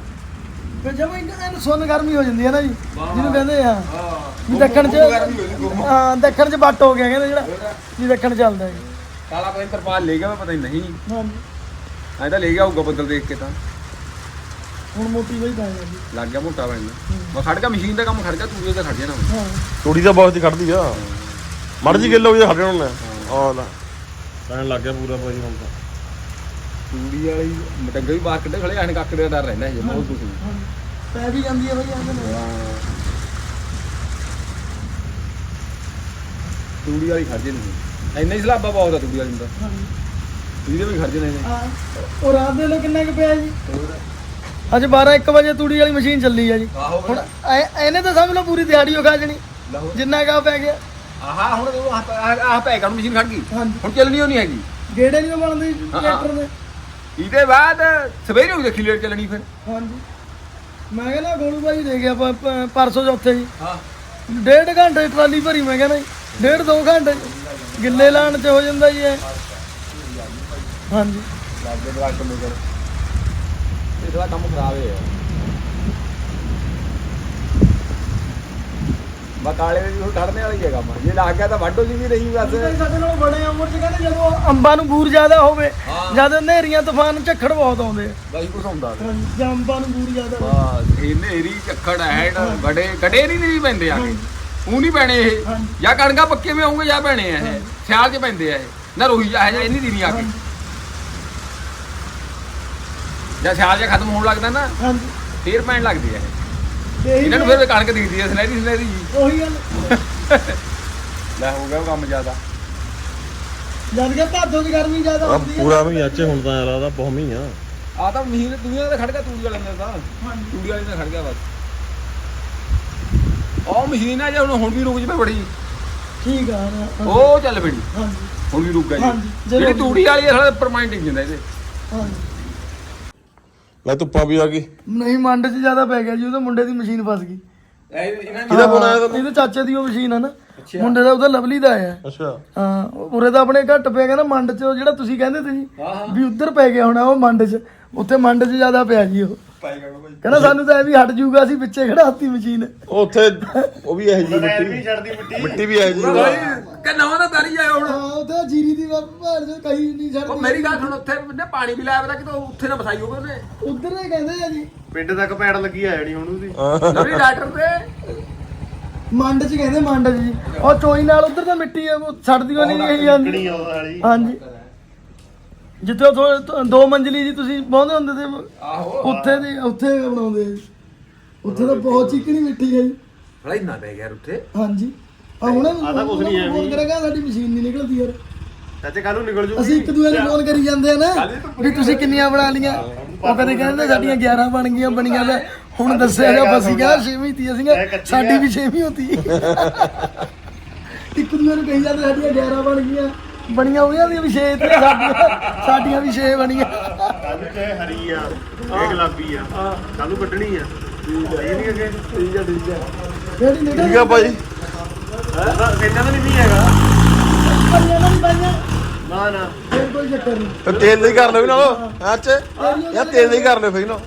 ਫਿਰ ਜਦ ਇਹਨਾਂ ਸੁੰਨ ਗਰਮੀ ਹੋ ਜਾਂਦੀ ਹੈ ਨਾ ਜੀ ਜਿਹਨੂੰ ਕਹਿੰਦੇ ਆ। ਹਾਂ ਵੀ ਦੱਖਣ ਚ ਹਾਂ ਦੱਖਣ ਚ ਵੱਟ ਹੋ ਗਿਆ ਕਹਿੰਦੇ ਜਿਹੜਾ ਵੀ ਦੱਖਣ ਚੱਲਦਾ ਹੈ। ਕਾਲਾ ਪਤਾ ਤਰਪਾਲ ਲੈ ਗਿਆ ਵਾ, ਪਤਾ ਹੀ ਨਹੀਂ। ਹਾਂਜੀ। ਐਂ ਤਾਂ ਲੈ ਗਿਆ ਹੋਊਗਾ ਬੱਦਲ ਦੇਖ ਕੇ ਤਾਂ। ਹੁਣ ਮੋਟੀ ਬਈ ਤਾਂ ਲੱਗ ਗਿਆ ਮੋਟਾ ਪੈਣ ਮੈਂ ਖੜ ਗਿਆ ਮਸ਼ੀਨ ਦਾ ਕੰਮ ਖੜ ਗਿਆ ਤੂੰ ਤੇ ਖੜ ਗਿਆ ਨਾ ਤੂੜੀ ਤਾਂ ਬਹੁਤ ਹੀ ਖੜਦੀ ਆ। ਮੜ ਜੀ ਗਿੱਲ ਹੋ ਜਾ ਖੜੇ ਹੋਣੇ ਆ। ਲੈ ਪੈਣ ਲੱਗ ਗਿਆ ਪੂਰਾ ਭਾਈ ਹੁਣ ਤਾਂ। ਤੂੜੀ ਵਾਲੀ ਮਟੰਗੇ ਵੀ ਬਾਹਰ ਕੱਢੇ ਖੜੇ ਆਣ ਕੱਕ ਦੇ ਡਰ ਰਹਿੰਦਾ ਜੇ ਬਹੁਤ ਕੁਝ ਨਹੀਂ ਪੈ ਵੀ ਜਾਂਦੀ ਹੈ ਇਹਦੇ ਨਾਲ ਤੂੜੀ ਵਾਲੀ ਖੜ ਜੇ ਨਹੀਂ। ਇੰਨਾ ਹੀ ਸਲਾਬਾ ਬਹੁਤ ਆ ਤੂੜੀ ਵਾਲੀ ਦਾ। ਹਾਂਜੀ। ਇਹਦੇ ਵੀ ਖੜ ਜੇ ਨੇ। ਹਾਂ। ਉਹ ਰਾਤ ਦੇ ਲੋ ਕਿੰਨਾ ਕੁ ਪਿਆ ਜੀ? ਅੱਜ 12 1 ਵਜੇ ਤੂੜੀ ਵਾਲੀ ਮਸ਼ੀਨ ਚੱਲੀ ਆ ਜੀ। ਹੁਣ ਐ- ਇਹਨੇ ਤਾਂ ਸਮਝ ਲਓ ਪੂਰੀ ਦਿਹਾੜੀ ਹੋ ਖਾ ਜਣੀ ਜਿੰਨਾ ਕਾ ਪੈ ਗਿਆ। ਆਹਾ ਹੁਣ ਉਹ ਆਹ- ਆਹ ਆਹ ਪੈ ਗਿਆ ਹੁਣ ਮਸ਼ੀਨ ਖੜ ਗਈ? ਹਾਂਜੀ। ਹੁਣ ਚੱਲਣੀ ਉਹ ਨਹੀਂ ਹੈਗੀ। ਗੇੜੇ ਨਹੀਂ ਬਣਦੇ ਹਾਂ, ਟਰੈਕਟਰ ਦੇ। ਇਹਦੇ ਬਾਅਦ ਸਵੇਰੇ ਹੋ ਦੇਖੀ ਲੇਟ ਚੱਲਣੀ ਫਿਰ। ਹਾਂਜੀ। ਮੈਂ ਕਹਿੰਦਾ ਗੋਲੂ ਭਾਈ ਦੇ ਗਿਆ ਪ- ਪ- ਪਰਸੋਂ ਚੌਥੇ ਜੀ। ਹਾਂ। ਡੇਢ ਘੰਟੇ ਟਰਾਲੀ ਭਰੀ ਮੈਂ ਕਹਿੰਦਾ ਜੀ। ਡੇਢ ਦੋ ਘੰਟੇ। ਗਿੱਲੇ ਲਾਣ ਚ ਹੋ ਜਾਂਦਾ ਜੀ ਇਹ। ਹਾਂਜੀ। ਇਹ ਥੋੜਾ ਕੰਮ ਖਰਾਬ ਹੈ ਬਕਾਲੇ ਵੀ ਹੁਣ ਖੜਨੇ ਵਾਲੀ ਹੈ ਕੰਮ ਜੇ ਲੱਗ ਗਿਆ ਤਾਂ ਵੱਢੋ ਜੀ ਵੀ ਨਹੀਂ ਬਸ। ਸਾਡੇ ਨਾਲ ਬੜੇ ਉਮਰ ਚ ਕਹਿੰਦੇ ਜਦੋਂ ਅੰਬਾਂ ਨੂੰ ਬੂਰ ਜ਼ਿਆਦਾ ਹੋਵੇ। ਜਦ ਹਨੇਰੀਆਂ ਤੂਫਾਨ ਝੱਖੜ ਬਹੁਤ ਆਉਂਦੇ। ਬਾਈ ਕੁਛ ਹੁੰਦਾ ਜਾਂ ਅੰਬਾਂ ਨੂੰ ਬੂਰ ਜ਼ਿਆਦਾ ਹੋਵੇ। ਬਸ ਇਹ ਨੇਰੀ ਝੱਖੜ ਹੈਡ ਗੜੇ ਗੜੇ ਨਹੀਂ ਨਹੀਂ ਪੈਂਦੇ ਆ। ਕੇ ਉਹ ਨਹੀਂ ਪੈਣੇ ਇਹ। ਜਾਂ ਕਣਕਾਂ ਪੱਕੇ ਮੇ ਆਉਂਗੇ ਜਾਂ ਪੈਣੇ ਆ ਇਹ। ਸਿਆਲ 'ਚ ਪੈਂਦੇ ਆ ਇਹ। ਨਾ ਰੋਹੀ ਜਾ ਹੈ ਇੰਨੀ ਦੀ ਨਹੀਂ ਆ ਕੇ। ਜਾਂ ਸਿਆਲ 'ਚ ਖਤਮ ਹੋਣ ਲੱਗਦਾ ਨਾ ਹਾਂਜੀ। ਫੇਰ ਪੈਣ ਲੱਗਦੇ ਆ ਇਹ। ਤੇ ਇਹੀ ਇਹਨਾਂ ਨੂੰ ਫਿਰ ਕਣਕ ਦਿਖਦੀ ਹੈ ਸਲੈਰੀ ਸਲੈਰੀ ਜੀ। ਉਹੀ ਗੱਲ। ਲੈ ਹੋ ਗਿਆ ਉਹ ਕੰਮ ਜ਼ਿਆਦਾ। ਜਦ ਕਿ ਭਾਦੋਂ ਦੀ ਗਰਮੀ ਜ਼ਿਆਦਾ ਆ ਹੁੰਦੀ ਪੂਰਾ ਮਹੀਨਾ ਚ ਹੁਣ ਤਾਂ ਲੱਗਦਾ ਬਹੁਤ ਮਹੀਨਾ। ਆ ਤਾਂ ਮਹੀਨੇ ਦੁਨੀਆ ਦਾ ਖੜ ਗਿਆ ਤੂੜੀ ਵਾਲੇ ਨੇ ਤਾਂ। ਹਾਂਜੀ। ਤੂੜੀ ਵਾਲੇ ਨੇ ਖੜ ਗਿਆ ਬਸ। ਉਹ ਮਸ਼ੀਨ ਆ ਜੇ ਹੁਣ ਹੁਣ ਵੀ ਰੁਕ ਜਵੇ ਬੜੀ। ਠੀਕ ਆ ਹਾਂ, ਉਹ ਚੱਲ ਬੜੀ। ਹਾਂਜੀ। ਹੁਣ ਵੀ ਰੁਕ ਗਈ ਹਾਂਜੀ, ਜਿਹੜੀ ਜ਼ਰੂਰ। ਤੂੜੀ ਵਾਲੀ ਹੈ ਸਾਲਾ ਪਰਮਾਨੈਂਟ ਹੀ ਜਾਂਦਾ ਇਹਦੇ। ਹਾਂਜੀ। ਲੈ ਧੁੱਪਾਂ ਵੀ ਆ ਗਈ। ਨਹੀਂ ਮੰਡ 'ਚ ਜ਼ਿਆਦਾ ਪੈ ਗਿਆ ਜੀ ਉਹਦੇ ਮੁੰਡੇ ਦੀ ਮਸ਼ੀਨ ਫਸ ਗਈ। ਕਿਹਦਾ ਫੋਨ ਆਇਆ ਇਹਦੇ ਚਾਚੇ ਦੀ ਉਹ ਮਸ਼ੀਨ ਆ ਨਾ। ਮੁੰਡੇ ਦਾ ਉਹਦਾ ਲਵਲੀ ਦਾ ਆਇਆ। ਅੱਛਾ। ਹਾਂ ਉਰੇ ਤਾਂ ਆਪਣੇ ਘੱਟ ਪਿਆ ਕਹਿੰਦਾ ਮੰਡ 'ਚ ਉਹ ਜਿਹੜਾ ਤੁਸੀਂ ਕਹਿੰਦੇ ਸੀ ਜੀ ਵੀ ਉੱਧਰ ਪੈ ਗਿਆ ਹੋਣਾ ਉਹ ਮੰਡ 'ਚ। ਉੱਥੇ ਮੰਡ 'ਚ ਜ਼ਿਆਦਾ ਪਿਆ ਜੀ ਉਹ। ਕਹਿੰਦਾ ਸਾਨੂੰ ਤਾਂ ਇਹ ਵੀ ਹਟ ਜੂਗਾ ਅਸੀਂ ਵਿੱਚੇ ਖੜਾਤੀ ਮਸ਼ੀਨ। ਉਹ ਉੱਥੇ ਉਹ ਵੀ ਇਹ ਜੀ ਮਿੱਟੀ। ਮਿੱਟੀ। ਵੀ ਇਹ ਜੀ ਕਿ ਨਵਾਂ ਦਾ ਦਾਰੀ ਆਇਆ ਹੁਣ। ਹਾਂ ਉੱਥੇ ਜੀਰੀ ਦੀ ਭਾਰ ਜੋ ਕਹੀ ਨਹੀਂ ਉਹ ਛੱਡਦੀ ਮੇਰੀ ਗੱਲ ਸੁਣ ਉੱਥੇ ਨੇ ਪਾਣੀ ਵੀ ਲਾਇਆ ਪਤਾ ਕਿ ਉੱਥੇ ਨਾ ਫਸਾਈ ਹੋਵੇ ਉਹਨੇ। ਉੱਧਰ ਦੇ ਕਹਿੰਦੇ ਆ ਜੀ। ਪਿੰਡ ਤੱਕ ਪੈੜ ਲੱਗੀ ਆ ਜਾਣੀ ਹੁਣ ਉਹਦੀ। ਨਵੀਂ ਡਾਕਟਰ ਤੇ। ਮੰਡ 'ਚ ਕਹਿੰਦੇ ਮੰਡ ਜੀ। ਉਹ ਚੋਈ ਨਾਲ ਉੱਧਰ ਤਾਂ ਮਿੱਟੀ ਉਹ ਛੱਡਦੀ ਉਹ ਨਹੀਂ ਜਾਂਦੀ। ਉਹ ਹਾਂਜੀ। ਜਿੱਥੇ ਉਹ ਥੋੜ੍ਹੇ- ਦੋ ਮੰਜ਼ਲੀ ਜੀ ਤੁਸੀਂ ਪਾਉਂਦੇ ਹੁੰਦੇ ਤੇ ਆਹੋ ਉੱਥੇ ਦੀ ਉੱਥੇ ਬਣਾਉਂਦੇ। ਆ ਜੀ ਉੱਥੇ ਤਾਂ ਬਹੁਤ ਚੀਕਣੀ ਮਿੱਟੀ ਹੈ ਜੀ। ਹਲਾ ਇੰਨਾ ਪੈ ਗਿਆ ਉੱਥੇ। ਹਾਂਜੀ। ਆ ਹੁਣੇ ਆਹ ਤਾਂ ਕੁਛ ਨਹੀਂ ਹੈ ਫੋਨ ਵੀ। ਕਰੇਗਾ ਸਾਡੀ ਮਸ਼ੀਨ ਨਹੀਂ ਨਿਕਲਦੀ ਯਾਰ। ਚਾਚੇ ਕੱਲ ਨੂੰ ਨਿਕਲ ਜੂਗੀ। ਅਸੀਂ ਇੱਕ ਦੂਜੇ ਨੂੰ ਫੋਨ ਕਰੀ ਜਾਂਦੇ ਆ ਨਾ ਵੀ ਤੁਸੀਂ ਕਿੰਨੀਆਂ ਬਣਾ ਲੀਆਂ ਉਹ ਕਹਿੰਦੇ ਸਾਡੀਆਂ 11 ਬਣ ਗਈਆਂ ਬਣੀਆਂ ਹੁਣ ਦੱਸਿਆ ਜਾਂ ਬਸੀ ਗਿਆ ਛੇਵੀਂ ਤੀ ਅਸੀਂ ਕਿਹਾ, ਸਾਡੀ ਵੀ ਛੇਵੀਂ ਹੁੰਦੀ। ਇੱਕ ਦੂਜੇ ਨੂੰ ਕਹੀ ਜਾਂਦੇ ਸਾਡੀਆਂ 11 ਬਣ ਗਈਆਂ। ਬਣੀਆਂ ਹੋਈਆਂ ਵੀ 6 ਤੇ ਸਾਡੀਆਂ ਸਾਡੀਆਂ ਵੀ 6 ਬਣੀਆਂ। ਕੱਲ ਚਾਹੇ ਹਰੀ ਆ ਇਹ ਗੁਲਾਬੀ ਆ। ਕੱਲ ਨੂੰ ਕੱਢਣੀ ਆ। ਇਹ ਨਹੀਂ ਅੱਗੇ ਠੀਕ ਹੈ ਜਿਹੜੀ ਨਿਕਲ ਠੀਕ ਆ ਭਾਈ। ਹਾਂ? ਇੰਨਾ ਤਾਂ ਨਹੀਂ ਵੀ ਹੈਗਾ। ਬਣੀਆਂ ਨਾ ਨਹੀਂ ਬਣੀਆਂ। ਨਾ ਨਾ। ਫਿਰ ਕੋਈ ਚੱਕਰ ਨਹੀਂ। ਫਿਰ ਤੇਲ ਦਾ ਹੀ ਕਰ ਲਿਓ ਨਾਲੋ ਅੱਛ ਯਾਰ ਤੇਲ ਦਾ ਹੀ ਕਰ ਲਿਓ ਫਿਰ ਨਾ।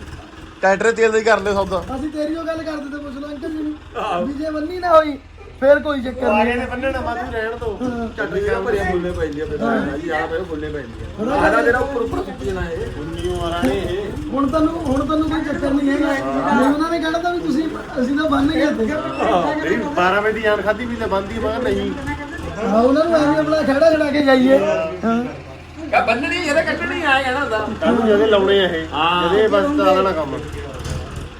ਟਰੈਕਟਰ ਤੇਲ ਦਾ ਹੀ ਕਰ ਲਿਓ ਸੌਦਾ ਅਸੀਂ ਤੇਰੀ ਉਹ ਗੱਲ ਕਰਦੇ ਤੇ ਪੁੱਛ ਲਓ ਅੰਕਲ ਜੀ ਨੂੰ। ਵੀ ਜੇ ਬੰਨੀ ਨਾ ਹੋਈ ਫਿਰ ਕੋਈ ਚੱਕਰ ਨਹੀਂ। ਨੇ ਬੰਨਣਾ ਮਾਤੂ ਰਹਿਣ ਦੋ। ਚੱਟਣੀ ਦਾ ਭਰਿਆ ਫੁੱਲੇ ਪੈਂਦੀਆਂ ਫਿਰ। ਜੀ ਆ ਪਹਿਲਾਂ ਫੁੱਲੇ ਪੈਂਦੀਆਂ। ਆਦਾ ਜਿਹੜਾ ਉੱਪਰ ਉੱਪਰ ਸੁੱਟ ਜਣਾ ਇਹ। ਉੰਨੀਓ ਵਾਰਾਂ ਨੇ ਇਹ। ਹੁਣ ਤੁਹਾਨੂੰ ਹੁਣ ਤੁਹਾਨੂੰ ਕੋਈ ਚੱਕਰ ਨਹੀਂ ਹੈਗਾ। ਨਹੀਂ ਉਹਨਾਂ ਨੇ ਕਹਿਣਾ ਤਾਂ ਵੀ ਤੁਸੀਂ ਅਸੀਂ ਤਾਂ ਬੰਨ ਗਏ ਤੇ ਨਹੀਂ 12 ਵਜੇ ਦੀ ਜਾਨ ਖਾਦੀ ਵੀ ਤੇ ਬੰਦੀ ਮਗਰ ਨਹੀਂ। ਹਾਂ ਉਹਨਾਂ ਨੂੰ ਐਵੇਂ ਆਪਣਾ ਖੜਾ ਛੜਾ ਕੇ ਜਾਈਏ। ਹਾਂ। ਕਾ ਬੰਨਣੀ ਇਹਦੇ ਕੱਟਣੀ ਆਏ ਕਹਿਣਾ ਹੁੰਦਾ। ਕੱਲ ਨੂੰ ਜਦੇ ਲਾਉਣੇ ਆ ਇਹ। ਜਦੇ ਬਸ ਤਾਂ ਆਣਾ ਕੰਮ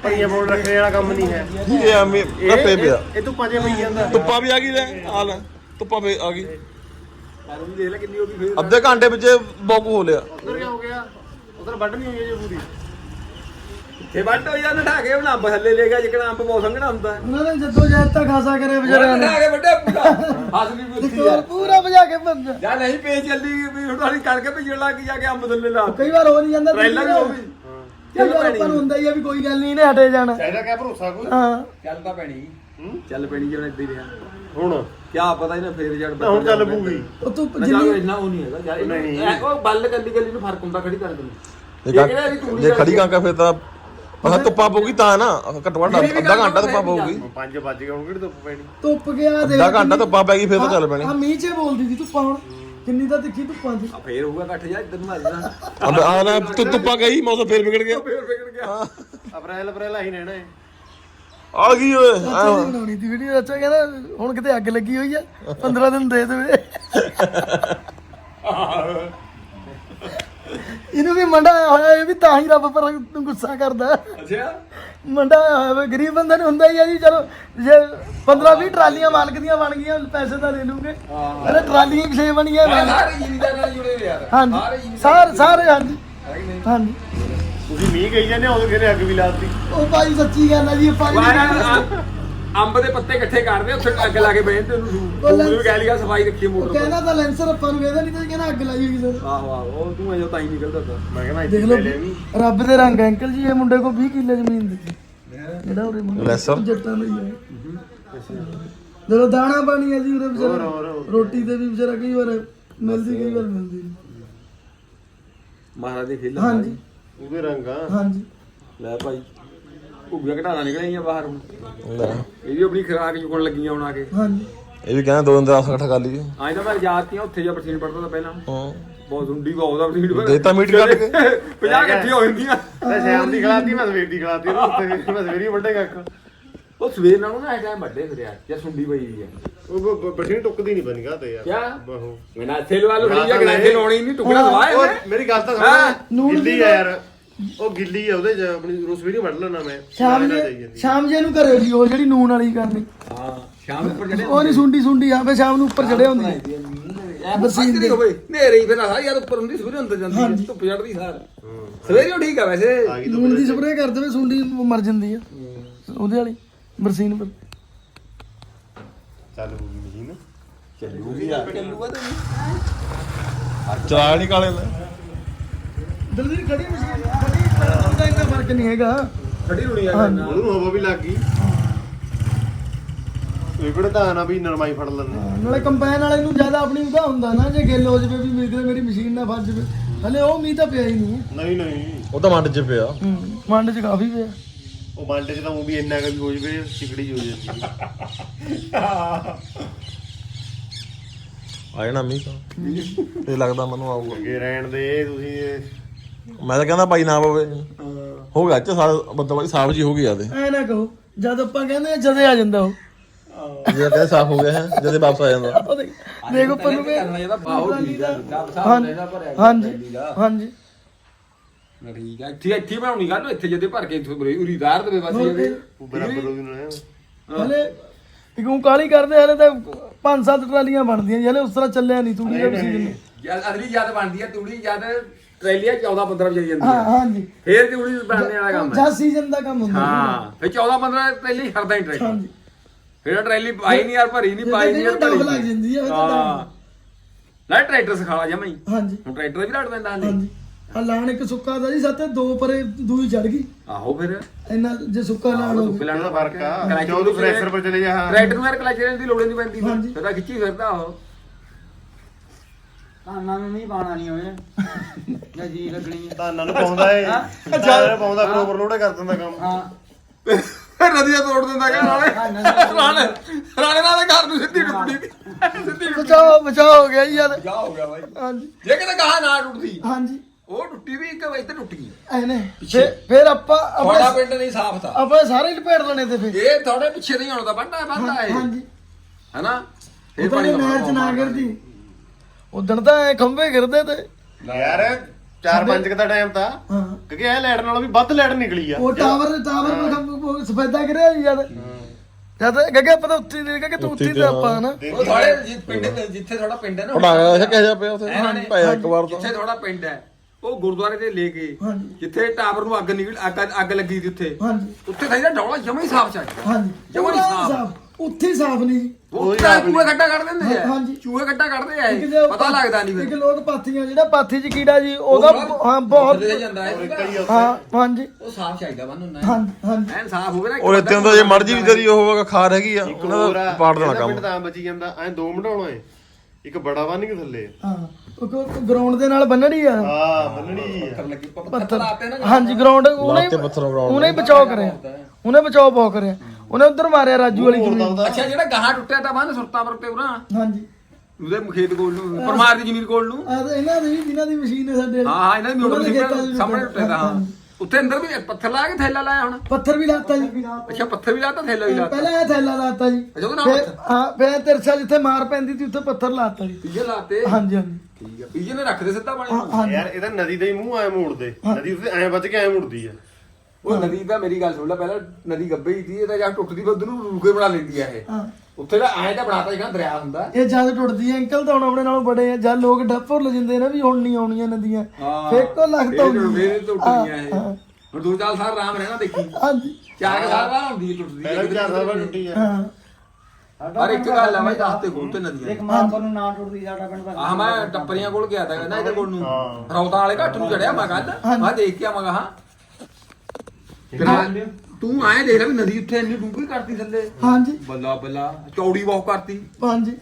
ਭਈਆ ਬੋਲ ਰੱਖਣੇ ਵਾਲਾ ਕੰਮ ਨਹੀਂ ਹੈ। ਇਹ ਐਵੇਂ ਰੱਪੇ ਇਹ ਪਿਆ। ਇਹ ਤੂੰ ਪਾਜੇ ਪਈ ਜਾਂਦਾ। ਧੁੱਪਾ ਵੀ ਆ ਗਈ ਲੈ ਆ ਲੈ ਧੁੱਪਾ ਵੀ ਆ ਗਈ। ਪਰ ਵੀ ਦੇਖ ਲੈ ਕਿੰਨੀ ਹੋ ਗਈ ਫੇਰ ਅੱਧੇ ਘੰਟੇ ਵਿੱਚ ਬੋਕ ਹੋ ਲਿਆ ਉਧਰ ਕਿਆ ਹੋ ਗਿਆ? ਉਧਰ ਵੱਢ ਨਹੀਂ ਹੋਈ ਅਜੇ ਪੂਰੀ। ਤੇ ਵੱਟ ਹੋ ਜਾਂਦਾ ਠਾ ਕੇ ਉਹ ਅੰਬ ਥੱਲੇ ਲੈ ਗਿਆ ਜਿਕਣਾ ਅੰਬ ਬਹੁਤ ਸੰਘਣਾ ਹੁੰਦਾ? ਉਹਨਾਂ ਨੇ ਜਦੋਂ ਜੈਤ ਤਾਂ ਖਾਸਾ ਕਰੇ ਵਿਚਾਰਿਆਂ ਨੇ। ਠਾ ਕੇ ਵੱਡੇ ਪੂਰਾ। ਹੱਸ ਵੀ ਬੁੱਧੀ ਆ। ਪੂਰਾ ਵਜਾ ਕੇ ਬੰਦ। ਜਾਂ ਨਹੀਂ ਪੇ ਚੱਲੀ ਵੀ ਹੁਣ ਵਾਲੀ ਕਰਕੇ ਭੇਜਣ ਲੱਗ ਜਾ ਕੇ ਅੰਬ ਥੱਲੇ ਲਾ ਕਈ ਵਾਰ ਹੋ ਨਹੀਂ ਜਾਂਦਾ ਟ੍ਰੇਲਰ ਵੀ ਆਪਾਂ ਨੂੰ ਹੁੰਦਾ ਹੀ ਆ ਵੀ ਕੋਈ ਗੱਲ ਨਹੀਂ ਇਹਨੇ ਹਟੇ ਜਾਣਾ। ਚਾਹੀਦਾ ਕਿਆ ਭਰੋਸਾ ਕੋਈ? ਹਾਂ। ਚੱਲ ਤਾਂ ਪੈਣੀ। ਹੂੰ? ਚੱਲ ਪੈਣੀ ਜਿਵੇਂ ਇੱਦਾਂ ਹੀ ਰਿਹਾ। ਹੁਣ? ਕਿਆ ਪਤਾ ਇਹਨੇ ਫੇਰ ਜੜ ਤਾਂ ਹੁਣ ਚੱਲ ਪੂਗੀ ਉਹ ਤੂੰ ਜਿੰਨੀ ਇੰਨਾ ਉਹ ਨਹੀਂ ਹੈਗਾ। ਯਾਰ ਨਹੀਂ। ਉਹ ਬੱਲ ਕੱਲੀ ਕੱਲੀ ਨੂੰ ਫ਼ਰਕ ਹੁੰਦਾ ਖੜੀ ਕਰ ਦਿੰਦੀ। ਜੇ ਇਹ ਕਿਹੜਾ ਵੀ ਕਾ- ਜੇ ਖੜੀ ਕਾਂਕਾ ਫਿਰ ਤਾਂ ਆਹ ਧੁੱਪਾ ਪਊਗੀ ਤਾਂ ਨਾ ਘੱਟੋ ਘੱਟ ਮੇਰੀ ਵੀ ਅੱਧਾ ਗੱਲ ਘੰਟਾ ਧੁੱਪਾ ਵੀ ਪਊਗੀ। 5 ਵੱਜ ਗਏ ਹੁਣ ਕਿਹੜੀ ਧੁੱਪ ਪੈਣੀ? ਧੁੱਪ ਗਿਆ ਦੇ ਅੱਧਾ ਘੰਟਾ ਧੁੱਪਾ ਪੈ ਗਈ ਫਿਰ ਤਾਂ ਚੱਲ ਪੈਣੀ। ਆ ਮੀਂਹ ਚ ਬੋਲਦੀ ਸੀ ਧੁੱਪਾਂ ਹੁਣ। ਕਿੰਨੀ ਤਾਂ ਤਿੱਖੀ ਧੁੱਪਾਂ ਦੀ ਆ ਫੇਰ ਹੋਊਗਾ ਇਕੱਠ ਜਾ ਇੱਧਰ ਨੂੰ ਆ ਜਾਣਾ। ਅਬ ਆ ਨਾ ਧੁ- ਧੁੱਪਾ ਗਈ ਮੌਸਮ ਫੇਰ ਵਿਗੜ ਗਿਆ। ਫੇਰ ਵਿਗੜ ਗਿਆ। ਅਪ੍ਰੈਲ ਅਪ੍ਰੈਲ ਆਹੀ ਰਹਿਣਾ ਹੈ। ਆ ਗਈ ਓਏ। ਅੱਛਾ ਜੀ ਬਣਾਉਣੀ ਦੀ ਵੀਡੀਓ ਅੱਛਾ ਕਹਿੰਦਾ ਹੁਣ ਕਿਤੇ ਅੱਗ ਲੱਗੀ ਹੋਈ ਆ 15 ਦਿਨ ਦੇ ਦੇਵੇ। ਇਹਨੂੰ ਵੀ ਮੰਡਾ ਆਇਆ ਹੋਇਆ ਇਹ ਵੀ ਤਾਂ ਹੀ ਰੱਬ ਪਰ ਗੁੱਸਾ ਕਰਦਾ। ਅੱਛਾ। ਮੰਡਾ ਆਇਆ ਹੋਇਆ ਵਾ, ਗਰੀਬ ਬੰਦੇ ਨੂੰ ਹੁੰਦਾ ਹੀ ਆ ਜੀ ਚਲੋ ਜੇ 15 20 ਟਰਾਲੀਆਂ ਮਾਲਕ ਦੀਆਂ ਬਣ ਗਈਆਂ ਪੈਸੇ ਤਾਂ ਲੈ ਲੂਗੇ। ਅਰੇ ਟਰਾਲੀਆਂ ਕਿਸੇ ਬਣੀਆਂ ਸਾਰੇ ਜ਼ਿਮੀਦਾਰ ਨਾਲ ਜੁੜੇ ਹੋਏ ਯਾਰ ਸਾਰੇ ਹਾਂਜੀ ਸਾਰੇ ਸਾਰੇ ਹਾਂਜੀ। ਹੈ ਕਿ ਨਹੀਂ? ਹਾਂਜੀ। ਤੁਸੀਂ ਮੀਂਹ ਕਹੀ ਜਾਂਦੇ ਉਦੋਂ ਕਿਹਨੇ ਅੱਗ ਵੀ ਲਾਤੀ? ਉਹ ਭਾਈ ਸੱਚੀ ਗੱਲ ਆ ਜੀ ਪਾਣੀ ਅੰਬ ਦੇ ਪੱਤੇ ਇਕੱਠੇ ਕਰਦੇ ਉੱਥੇ ਅੱਗ ਲਾ ਕੇ ਬੈਠਦੇ ਉਹਨੂੰ ਉਹ ਲੈ- ਕਹਿ ਲਿਆ ਸਫ਼ਾਈ ਰੱਖੀ ਉਹ ਮੋਟਰ ਕਹਿੰਦਾ ਤਾਂ ਲੈਂਸਰ ਆਪਾਂ ਨੂੰ ਕਹਿੰਦਾ ਨਹੀਂ ਤਾਂ ਕਹਿੰਦਾ ਅੱਗ ਲਾਈ ਹੋਈ ਸਰ। ਆਹੋ ਆਹੋ ਉਹ ਤੂੰ ਅਜੋ ਤਾਂ ਹੀ ਨਿਕਲਦਾ ਤਾ। ਮੈਂ ਕਹਿੰਦਾ ਦੇਖ ਇੱਥੇ ਲੈ ਵੀ ਲਓ ਰੱਬ ਦੇ ਰੰਗ ਅੰਕਲ ਜੀ ਇਹ ਮੁੰਡੇ ਕੋ 20 ਕਿੱਲੇ ਜ਼ਮੀਨ ਦਿੱਤੀ ਜਿਹੜਾ ਉਰੇ ਮੁੰਡਾ ਲੈਸਰ। ਜੱਟਾਂ ਦਾ ਹੀ ਹੈ ਜਦੋਂ ਦਾਣਾ ਪਾਣੀ ਹੈ ਜੀ ਉਰੇ ਹੋਰ ਵਿਚਾਰਾ ਹੋਰ। ਰੋਟੀ ਤੇ ਵੀ ਵਿਚਾਰਾ ਕਈ ਵਾਰ ਮਿਲਦੀ ਕਈ ਵਾਰ ਮਿਲਦੀ ਨਹੀਂ। ਮਹਾਰਾਜ ਦੇ ਖੇਲ ਹਾਂਜੀ। ਉਹਦੇ ਰੰਗ ਆ। ਹਾਂਜੀ। ਲੈ ਭਾਈ। ਭੁੱਗੀਆਂ ਘਟਾਣਾ ਨਿਕਲੀਆਂ ਬਾਹਰ ਹੁਣ। ਲੈ, ਇਹ ਵੀ ਆਪਣੀ ਖਰਾਕ ਚੁਕਣ ਲੱਗੀਆਂ ਹੁਣ ਆ ਕੇ। ਹਾਂਜੀ। ਇਹ ਵੀ ਕਹਿੰਦਾ ਦੋ ਦਿਨ ਦਾ ਇਕੱਠਾ ਕਰ ਲਈਏ। ਆਏ ਤਾਂ ਮੈਂ ਜਾਤੀਆਂ ਉੱਥੇ ਜਾ ਪਰਸੀਨ ਪੜਦਾ ਤਾਂ ਪਹਿਲਾਂ। ਹਾਂ। ਬਹੁਤ ਹੁੰਡੀ ਬਹੁਤ ਆ ਪਰਸੀਨ ਪਰ ਦੇਤਾ ਮੀਟ ਕੱਢ ਕੇ। 50 ਇਕੱਠੀਆਂ ਹੋ ਜਾਂਦੀਆਂ। ਤੇ ਸ਼ਾਮ ਦੀ ਖਲਾਤੀ ਮੈਂ ਸਵੇਰ ਦੀ ਖਲਾਤੀ ਉੱਤੇ ਮੈਂ ਸਵੇਰੀ ਵੱਡੇਗਾ ਅੱਖ ਉਹ ਸਵੇਰ ਨਾਲੋਂ ਨਾ ਇਹ ਟਾਈਮ ਵੱਡੇ ਫਿਰਿਆ ਜਾਂ ਸੁੰਡੀ ਪਈ ਹੋਈ ਹੈ ਉਹ ਬਠੀਨ ਟੁੱਕਦੀ ਨਹੀਂ ਬਣ ਗਾ ਤੇ ਯਾਰ। ਕਿਆ? ਬਹੁ। ਗਨਾਥੇ ਲਵਾ ਲੋ ਜਾਂ ਗਨਾਥੇ ਲਾਉਣੀ ਨਹੀਂ ਟੁਕੜਾ ਦਵਾਇਆ ਉਹ ਮੈਂ ਮੇਰੀ ਗੱਲ ਤਾਂ ਸੁਣ। ਨੂਣ ਗਿੱਲੀ ਦੀ ਆ ਯਾਰ। ਉਹ ਗਿੱਲੀ ਆ ਉਹਦੇ ਚ ਆਪਣੀ ਰੋਸ ਵੀਡੀਓ ਵੱਢ ਲੈਣਾ ਮੈਂ। ਸ਼ਾਮ ਨਾਲ ਜਾਈ ਜੇ ਜਾਂਦੀ। ਸ਼ਾਮ ਜੇ ਨੂੰ ਘਰੇ ਜੀ ਉਹ ਜਿਹੜੀ ਨੂਨ ਵਾਲੀ ਕਰਨੀ। ਹਾਂ ਸ਼ਾਮ ਉੱਪਰ ਜਿਹੜੇ ਉਹ ਨਹੀਂ ਸੁੰਡੀ ਸੁੰਡੀ ਆ ਫੇ ਸ਼ਾਮ ਨੂੰ ਉੱਪਰ ਚੜੇ ਹੁੰਦੀ। ਐ ਬਰਸੀਨ ਦੇ ਹੋਵੇ ਨੇਰੇ ਹੀ ਫਿਰ ਆ ਯਾਰ ਉੱਪਰ ਹੁੰਦੀ ਸਵੇਰੇ ਅੰਦਰ ਜਾਂਦੀ ਹੈ ਧੁੱਪ ਚੜਦੀ ਸਾਰ। ਸਵੇਰੇ ਉਹ ਠੀਕ ਆ ਵੈਸੇ। ਆ ਗਈ ਦੀ ਸਪਰੇਅ ਕਰ ਦੇਵੇ ਸੁੰਡੀ ਮਰ ਜਾਂਦੀ ਆ। ਉਹਦੇ ਵਾਲੀ ਬਰਸੀਨ ਪਰ। ਚੱਲ ਹੋ ਗਈ ਮਸ਼ੀਨ। ਚੱਲੂਗੀ ਆ। ਚੱਲੂਗਾ ਤਾਂ ਚਲਾ ਨਹੀਂ ਕਾਲੇ ਲੈ ਦਲਵੀਰ ਖੜੀ ਮਸ਼ੀਨ ਖੜੀ ਉਹਦਾ ਇੰਨਾ ਫ਼ਰਕ ਨਹੀਂ ਹੈਗਾ। ਖੜੀ ਹੋਣੀ ਆ। ਨਾ ਉਹਨੂੰ ਹਵਾ ਵੀ ਲੱਗ ਗਈ। ਕਿਹੜਾ ਤਾਂ ਨਾ ਵੀ ਨਰਮਾਈ ਫੜ ਲੈਂਦੇ। ਨਾਲੇ ਕੰਪੈਨ ਵਾਲੇ ਨੂੰ ਜ਼ਿਆਦਾ ਆਪਣੀ ਉਹਦਾ ਹੁੰਦਾ ਨਾ ਜੇ ਗਿੱਲ ਹੋ ਜਵੇ ਵੀ ਮੇਰੇ ਮੇਰੀ ਮਸ਼ੀਨ ਨਾ ਫਸ ਜਵੇ। ਹਲੇ ਉਹ ਮੀਂਹ ਤਾਂ ਪਿਆ ਹੀ ਨਹੀਂ। ਨਹੀਂ ਨਹੀਂ। ਉਹ ਤਾਂ ਮੰਡ 'ਚ ਪਿਆ। ਹੂੰ ਮੰਡ ਚ ਕਾਫੀ ਪਿਆ। ਉਹ ਬਾਲਟੇ ਚ ਤਾਂ ਉਹ ਵੀ ਇੰਨਾ ਕੁ ਵੀ ਹੋ ਜਵੇ ਚਿਕੜੀ ਹੋ ਜਾਂਦੀ ਆ ਜਾਣਾ ਮੀਂਹ ਤਾਂ। ਇਹ ਲੱਗਦਾ ਮੈਨੂੰ ਆਊਗਾ। ਅੱਗੇ ਰਹਿਣ ਦੇ ਤੁਸੀਂ ਇਹ- ਮੈਂ ਤਾਂ ਕਹਿੰਦਾ ਭਾਈ ਨਾ ਪਵੇ। ਹੋ ਗਿਆ ਚ ਸਾਲ ਬੰਦਾ ਭਾਈ ਸਾਫ਼ ਜੀ ਹੋ ਗਈ ਆਦੇ ਐ ਨਾ ਕਹੋ ਜਦ ਆਪਾਂ ਕਹਿੰਦੇ ਆ ਜਦੇ ਆ ਜਾਂਦਾ ਉਹ। ਜੇ ਕਹਿੰਦਾ ਸਾਫ਼ ਹੋ ਗਿਆ ਹੈ ਜਦੇ ਵਾਪਸ ਆ ਜਾਂਦਾ। ਉਹ ਦੇਖ ਦੇਖ ਉੱਪਰ ਨੂੰ ਵੀ ਇਹਦਾ ਬਾਹੋ ਠੀਕ ਆ ਸਾਹਿਬ ਸਾਹਿਬ ਹਾਂਜੀ ਇਹਦਾ ਭਰਿਆ ਹਾਂਜੀ ਠੀਕ ਹਾਂਜੀ। ਠੀਕ ਆ ਇੱਥੇ ਇੱਥੇ ਬਣਾਉਣੀ ਗੱਲ ਇੱਥੇ ਜਦੇ ਭਰ ਕੇ ਇੱਥੇ ਉਰੀ ਦਾਰ ਬਸ ਬਰਾਬਰ ਉਹਦੀ ਨਾਲ ਹਲੇ ਕਿਉਂ ਕਾਲੀ ਕਰਦੇ ਹਲੇ ਤਾਂ ਪੰਜ ਸੱਤ ਟਰਾਲੀਆਂ ਬਣਦੀਆਂ ਜੀ, ਹਲੇ ਉਸ ਤਰ੍ਹਾਂ ਚੱਲਿਆ ਨਹੀਂ ਤੂੜੀ ਦਾ ਸੀਜ਼ਨ ਜਦ ਅਗਲੀ ਜਦ ਬਣਦੀ ਆ ਤੂੜੀ ਜਦ ਟਰੈਲੀਆਂ 14 15 ਵਜੇ ਜਾਂਦੀ ਹਾਂ ਆ ਹਾਂਜੀ। ਫੇਰ ਤੂੜੀ ਬਣਨੇ ਵਾਲਾ ਕੰਮ ਹੈ। ਜਦ ਸੀਜ਼ਨ ਦਾ ਕੰਮ ਹੁੰਦਾ। ਹਾਂ ਫੇਰ 14 15 ਟਰੈਲੀ ਖੜਦਾ ਹੀ ਟਰੈਲੀ। ਹਾਂਜੀ। ਫੇਰ ਟਰੈਲੀ ਪਾਈ ਨਹੀਂ ਯਾਰ ਭਰੀ ਨਹੀਂ ਪਾਈ ਨਹੀਂ ਯਾਰ ਭਰੀ ਲੱਗ ਜਾਂਦੀ ਆ, ਉਹ ਤਾਂ ਹਾਂ। ਲੈ ਟਰੈਕਟਰ ਸਿਖਾਲਾ ਜਮਾ ਹੀ। ਹਾਂਜੀ। ਹੁਣ ਟਰੈਕਟਰ ਵੀ ਲੜ ਪੈਂਦਾ ਹਾਂਜੀ। ਆ ਲਾਣ ਇੱਕ ਸੁੱਕਾ ਦਾ ਜੀ ਸੱਤੇ ਦੋ ਪਰੇ ਦੂਈ ਚੜ ਗਈ। ਆਹੋ ਫਿਰ। ਇੰਨਾ ਜੇ ਸੁੱਕਾ ਲਾਣ ਹੋਵੇ ਲੈਣ ਦਾ ਫ਼ਰਕ ਆ। ਕਲੱਚ ਜੋ ਤੂੰ ਫਰੈਸ਼ਰ ਪਰ ਚਲੇ ਜਾ ਹਾਂ। ਟਰੈਕਟਰ ਨੂੰ ਯਾਰ ਕਲਚ ਦੀ ਲੋੜ ਹੀ ਨਹੀਂ ਪੈਂਦੀ। ਫਿਰ ਤਾਂ ਖਿੱਚੀ ਫਿਰਦਾ ਉਹ। ਕਾਨਾਂ ਨੂੰ ਨਹੀਂ ਪਾਣਾ ਨਹੀਂ ਉਹਨੇ ਜਾਂ ਜੀ ਲੱਗਣੀ ਹੈ ਧਾਨਾਂ ਨੂੰ ਪਾਉਂਦਾ ਏ ਧਾਨਾਂ ਨੂੰ ਪਾਉਂਦਾ ਫਿਰ ਓਵਰਲੋਡ ਕਰ ਦਿੰਦਾ ਕੰਮ। ਹਾਂ। ਨਦੀਆਂ ਤੋੜ ਦਿੰਦਾ ਕਿ ਨਾਲੇ। ਰਾਣੇ ਰਾਣੇ ਨਾਲ ਘਰ ਨੂੰ ਸਿੱਧੀ ਟੁੱਟਣੀ ਸਿੱਧੀ ਬਚਾਓ ਬਚਾਓ ਹੋ ਗਿਆ ਜੀ ਯਾਰ। ਜਾ ਹੋ ਗਿਆ ਬਾਈ। ਹਾਂਜੀ। ਜੇ ਕਿਤੇ ਗਾਹ ਨਾ ਟੁੱਟਦੀ ਹਾਂਜੀ। ਉਹ ਟੁੱਟੀ ਵੀ ਇੱਕ ਇੱਥੇ ਟੁੱਟ ਗਈ। ਐਨੇ ਫਿਰ ਫਿਰ ਆਪਾਂ ਤੁਹਾਡਾ ਆਪਣੇ ਪਿੰਡ ਨਹੀਂ ਸਾਫ਼ ਥਾ ਆਪਾਂ ਸਾਰੇ ਲਪੇਟ ਲੈਣੇ ਤੇ ਫਿਰ। ਇਹ ਤੁਹਾਡੇ ਪਿੱਛੇ ਨਹੀਂ ਆਉਣਾ ਬੰਦਾ ਬੰਦਾ ਹੈ ਹਾਂਜੀ। ਹੈਨਾ? ਉਹ ਤਾਂ ਨਹਿਰ ਚ ਨਾ ਗਿਰਦੀ ਉਦਣ ਤਾਂ ਐ ਖੰਭੇ ਗਿਰਦੇ ਤੇ। ਯਾਰ 4-5 ਦਾ ਟਾਈਮ ਤਾਂ। ਹਾਂ। ਕਿਉਂਕਿ ਇਹ ਲਾਈਟ ਨਾਲੋਂ ਵੀ ਵੱਧ ਲਾਈਟ ਨਿਕਲੀ ਆ। ਉਹ ਟਾਵਰ ਟਾਵਰ ਸਫੈਦਾ ਗਿਰਿਆ ਜੀ ਜਦ ਜਦ ਗੱਗੇ ਪਤਾ ਉੱਤੀ ਦੇ ਕਿ ਤੂੰ ਉੱਤੀ ਤੇ ਆਪਾਂ ਨਾ ਉਹ ਤੁਹਾਡੇ ਜਿ- ਪਿੰਡ ਜਿੱਥੇ ਤੁਹਾਡਾ ਪਿੰਡ ਹੈ ਨਾ। ਪੜਾਇਆ ਇਹ ਕਹਿ ਜਾ ਪਿਆ ਉੱਥੇ? ਇਹਨਾਂ ਨੇ ਭਾਇਆ ਇੱਕ ਵਾਰ ਤਾਂ। ਜਿੱਥੇ ਤੁਹਾਡਾ ਪਿੰਡ ਹੈ ਉਹ ਗੁਰਦੁਆਰੇ ਤੇ ਲੈ ਕੇ ਹਾਂਜੀ। ਜਿੱਥੇ ਟਾਵਰ ਨੂੰ ਅੱਗ ਨਿਕਲ ਅੱਗ ਅੱਗ ਲੱਗੀ ਸੀ ਉੱਥੇ। ਹਾਂਜੀ। ਉੱਥੇ ਤਾਂ ਇਹਦਾ ਡੌਲਾ ਜਮਾ ਹੀ ਸਾਫ਼ ਚੱਲਦਾ ਹਾਂਜੀ। ਜਮਾਂ ਹੀ ਸਾਫ਼। ਉੱਥੇ ਹੀ ਸਾਫ਼ ਨਹੀਂ। ਜੀ ਉਹ ਤਾਂ ਚੂਹੇ ਗੱਡਾ ਕੱਢ ਦਿੰਦੇ ਆ? ਹਾਂਜੀ। ਚੂਹੇ ਗੱਡਾ ਕੱਢਦੇ ਆ ਇੱਕ ਇਹ ਪਤਾ ਲੱਗਦਾ ਨਹੀਂ ਇੱਕ ਫਿਰ ਲੋਕ ਪਾਥੀਆਂ ਜਿਹੜਾ ਪਾਥੀ ਚ ਕੀੜਾ ਜੀ ਉਹਦਾ ਹਾਂ ਬਹੁਤ ਜਾਂਦਾ ਹੈ। ਹਾਂ ਹਾਂਜੀ। ਉਹ ਸਾਫ਼ ਚਾਹੀਦਾ ਬੰਨ ਹੁੰਦਾ ਹਾਂਜੀ ਹਾਂਜੀ। ਐਨ ਸਾਫ਼ ਹੋਵੇ ਨਾ ਇੱਕ ਉਹ ਇੱਥੇ ਹੁੰਦਾ ਜੇ ਮਰਜ਼ੀ ਵੀ ਤੇਰੀ ਉਹ ਖਾਰ ਹੈਗੀ ਆ ਇੱਕ ਉਹਨਾਂ ਹੋਰ ਦਾ ਆ, ਪਾੜ ਦੇਣਾ ਇਹਦਾ ਕੰਮ। ਪਿੰਡ ਤਾਂ ਬਚੀ ਜਾਂਦਾ ਐ ਦੋ ਮਢਾਉਣਾ ਏ। ਇੱਕ ਬੜਾ ਬੰਨ ਕੇ ਥੱਲੇ। ਹਾਂ ਗਰਾਊਂਡ ਦੇ ਨਾਲ ਬੰਨਣੀ ਆ। ਹਾਂ ਬੰਨਣੀ ਆ। ਪੱਥਰ ਲਾਤੇ ਨਾ ਹਾਂਜੀ ਗਰਾਊਂਡ ਉਹਨੇ ਲਾਤੇ ਪੱਥਰੋਂ ground ਉਹਨੇ ਬਚਾਓ ਕਰਿਆ। ਉਹਨੇ ਬਚਾਓ ਬਹੁਤ ਕਰਿਆ। ਉਹਨੇ ਉਧਰ ਮਾਰਿਆ ਰਾਜੂ ਵਾਲੀ ਜ਼ਮੀਨ। ਅੱਛਾ ਜਿਹੜਾ ਗਾਹਾਂ ਟੁੱਟਿਆ ਤਾਂ ਬੰਨ ਸੁਰਤਾਂ ਪਰ ਤੇ ਉਰਾਂ। ਹਾਂਜੀ। ਉਹਦੇ ਖੇਤ ਕੋਲ ਨੂੰ ਪਰਮਾਰ ਦੀ ਜ਼ਮੀਨ ਕੋਲ ਨੂੰ। ਆ ਤਾਂ ਇਹਨਾਂ ਦੀ ਜਿਨ੍ਹਾਂ ਦੀ ਮਸ਼ੀਨ ਹੈ ਸਾਡੇ। ਹਾਂ ਹਾਂ ਇਹਨਾਂ ਦੀ ਮੋਟਰ ਮਸ਼ੀਨ ਦੇ ਸਾਹਮਣੇ। ਟੁੱਟਿਆ ਤਾਂ ਹਾਂ। ਉੱਥੇ ਅੰਦਰ ਵੀ ਪੱਥਰ ਲਾ ਕੇ ਥੈਲਾ ਲਾਇਆ ਹੁਣ। ਪੱਥਰ ਵੀ ਲਾਤਾ ਜੀ। ਅੱਛਾ ਪੱਥਰ ਵੀ ਲਾਤਾ ਥੈਲਾ ਵੀ ਲਾਤਾ। ਪਹਿਲਾਂ ਇਹ ਥੈਲਾ ਲਾਤਾ ਜੀ। ਅੱਛਾ, ਉਹਦੇ ਹਾਂ ਫਿਰ ਤਿਰਛਾ ਜਿੱਥੇ ਮਾਰ ਪੈਂਦੀ ਸੀ ਉੱਥੇ ਪੱਥਰ ਲਾਤਾ ਜੀ। ਪੀਜੇ ਲਾਤੇ। ਹਾਂਜੀ ਹਾਂਜੀ। ਠੀਕ ਆ ਪੀਜੇ ਨੇ ਰੱਖਦੇ ਸਿੱਧਾ ਪਾਣੀ ਹਾਂ, ਯਾਰ ਇਹਦਾ ਨਦੀ ਦਾ ਹੀ ਮੂੰਹ ਐ ਮੋੜਦੇ। ਨਦੀ ਉੱਤੇ ਐ ਵੱਜ ਕੇ ਐ ਮੁੜਦੀ ਆ। ਉਹ ਨਦੀ ਦਾ ਮੇਰੀ ਗੱਲ ਸੁਣ ਲੈ ਪਹਿਲਾਂ ਨਦੀ ਗੱਬੇ ਹੀ ਸੀ ਇਹ ਤਾਂ ਜਾਂ ਟੁੱਟਦੀ ਫਿਰ ਉਧਰ ਨੂੰ ਰੁਕੇ ਬਣਾ ਲੈਂਦੀ ਆ ਇਹ। ਹਾਂ। ਉੱਥੇ ਤਾਂ ਐਂ ਤਾਂ ਬਣਾਤਾ ਜਿਹੜਾ ਦਰਿਆ ਹੁੰਦਾ। ਇਹ ਜਦ ਟੁੱਟਦੀ ਹੈ ਅੰਕਲ ਤਾਂ ਹੁਣ ਆਪਣੇ ਨਾਲੋਂ ਬੜੇ ਆ ਜਦ ਲੋਕ ਡੱਪਰ ਲਜਿੰਦੇ ਨੇ ਵੀ ਹੁਣ ਨਹੀਂ ਆਉਣੀਆਂ ਨਦੀਆਂ। ਫੇਕੋ ਲੱਗਦਾ ਫੇਰ ਹੁੰਦੀ ਫੇਰ ਟੁੱਟਦੀਆਂ ਇਹ। ਹਾਂ। ਹੁਣ ਦੋ ਚਾਰ ਸਾਲ ਆਰਾਮ ਰਹਿਣਾ ਦੇਖੀ। ਹਾਂਜੀ। ਚਾਰ ਕੁ ਸਾਲ ਬਾਅਦ ਹੁੰਦੀ ਹੈ ਟੁੱਟਦੀ। ਪਹਿਲਾਂ ਵੀ ਚਾਰ ਸਾਲ ਬਾਅਦ ਟੁੱਟੀ ਆ ਹਾਂ। ਪਰ ਇੱਕ ਗੱਲ ਆ ਮੈਂ ਦੱਸ ਤੇ ਕੋਲ ਤੇ ਨਦੀਆਂ ਇੱਕ ਮਾਂ ਕੋਲ ਨੂੰ ਨਾ ਟੁੱਟਦੀ ਸਾਡਾ ਪਿੰਡ ਆਹ ਮੈਂ ਟੱਪਰੀਆਂ ਕੋਲ ਗਿਆ ਤਾਂ ਕਹਿੰਦਾ ਇਹਦੇ ਕੋਲ ਨੂੰ। ਰੌਤਾਂ ਵਾਲੇ ਘੱਟ ਨੂੰ ਚੜਿਆ ਮੈਂ ਕੱਲ ਮੈਂ ਦੇਖ ਕੇ ਆਵਾਂਗਾ ਹਾਂ। ਤੂੰ ਆਏ ਦੇਖ ਲੈ ਵੀ ਨਦੀ ਉੱਥੇ ਇੰਨੀ ਡੂੰਘੀ ਕਰਤੀ ਥੱਲੇ। ਹਾਂਜੀ। ਬੱਲਾ ਬੱਲਾ ਚੌੜੀ ਬਹੁਤ ਕਰਤੀ। ਹਾਂਜੀ।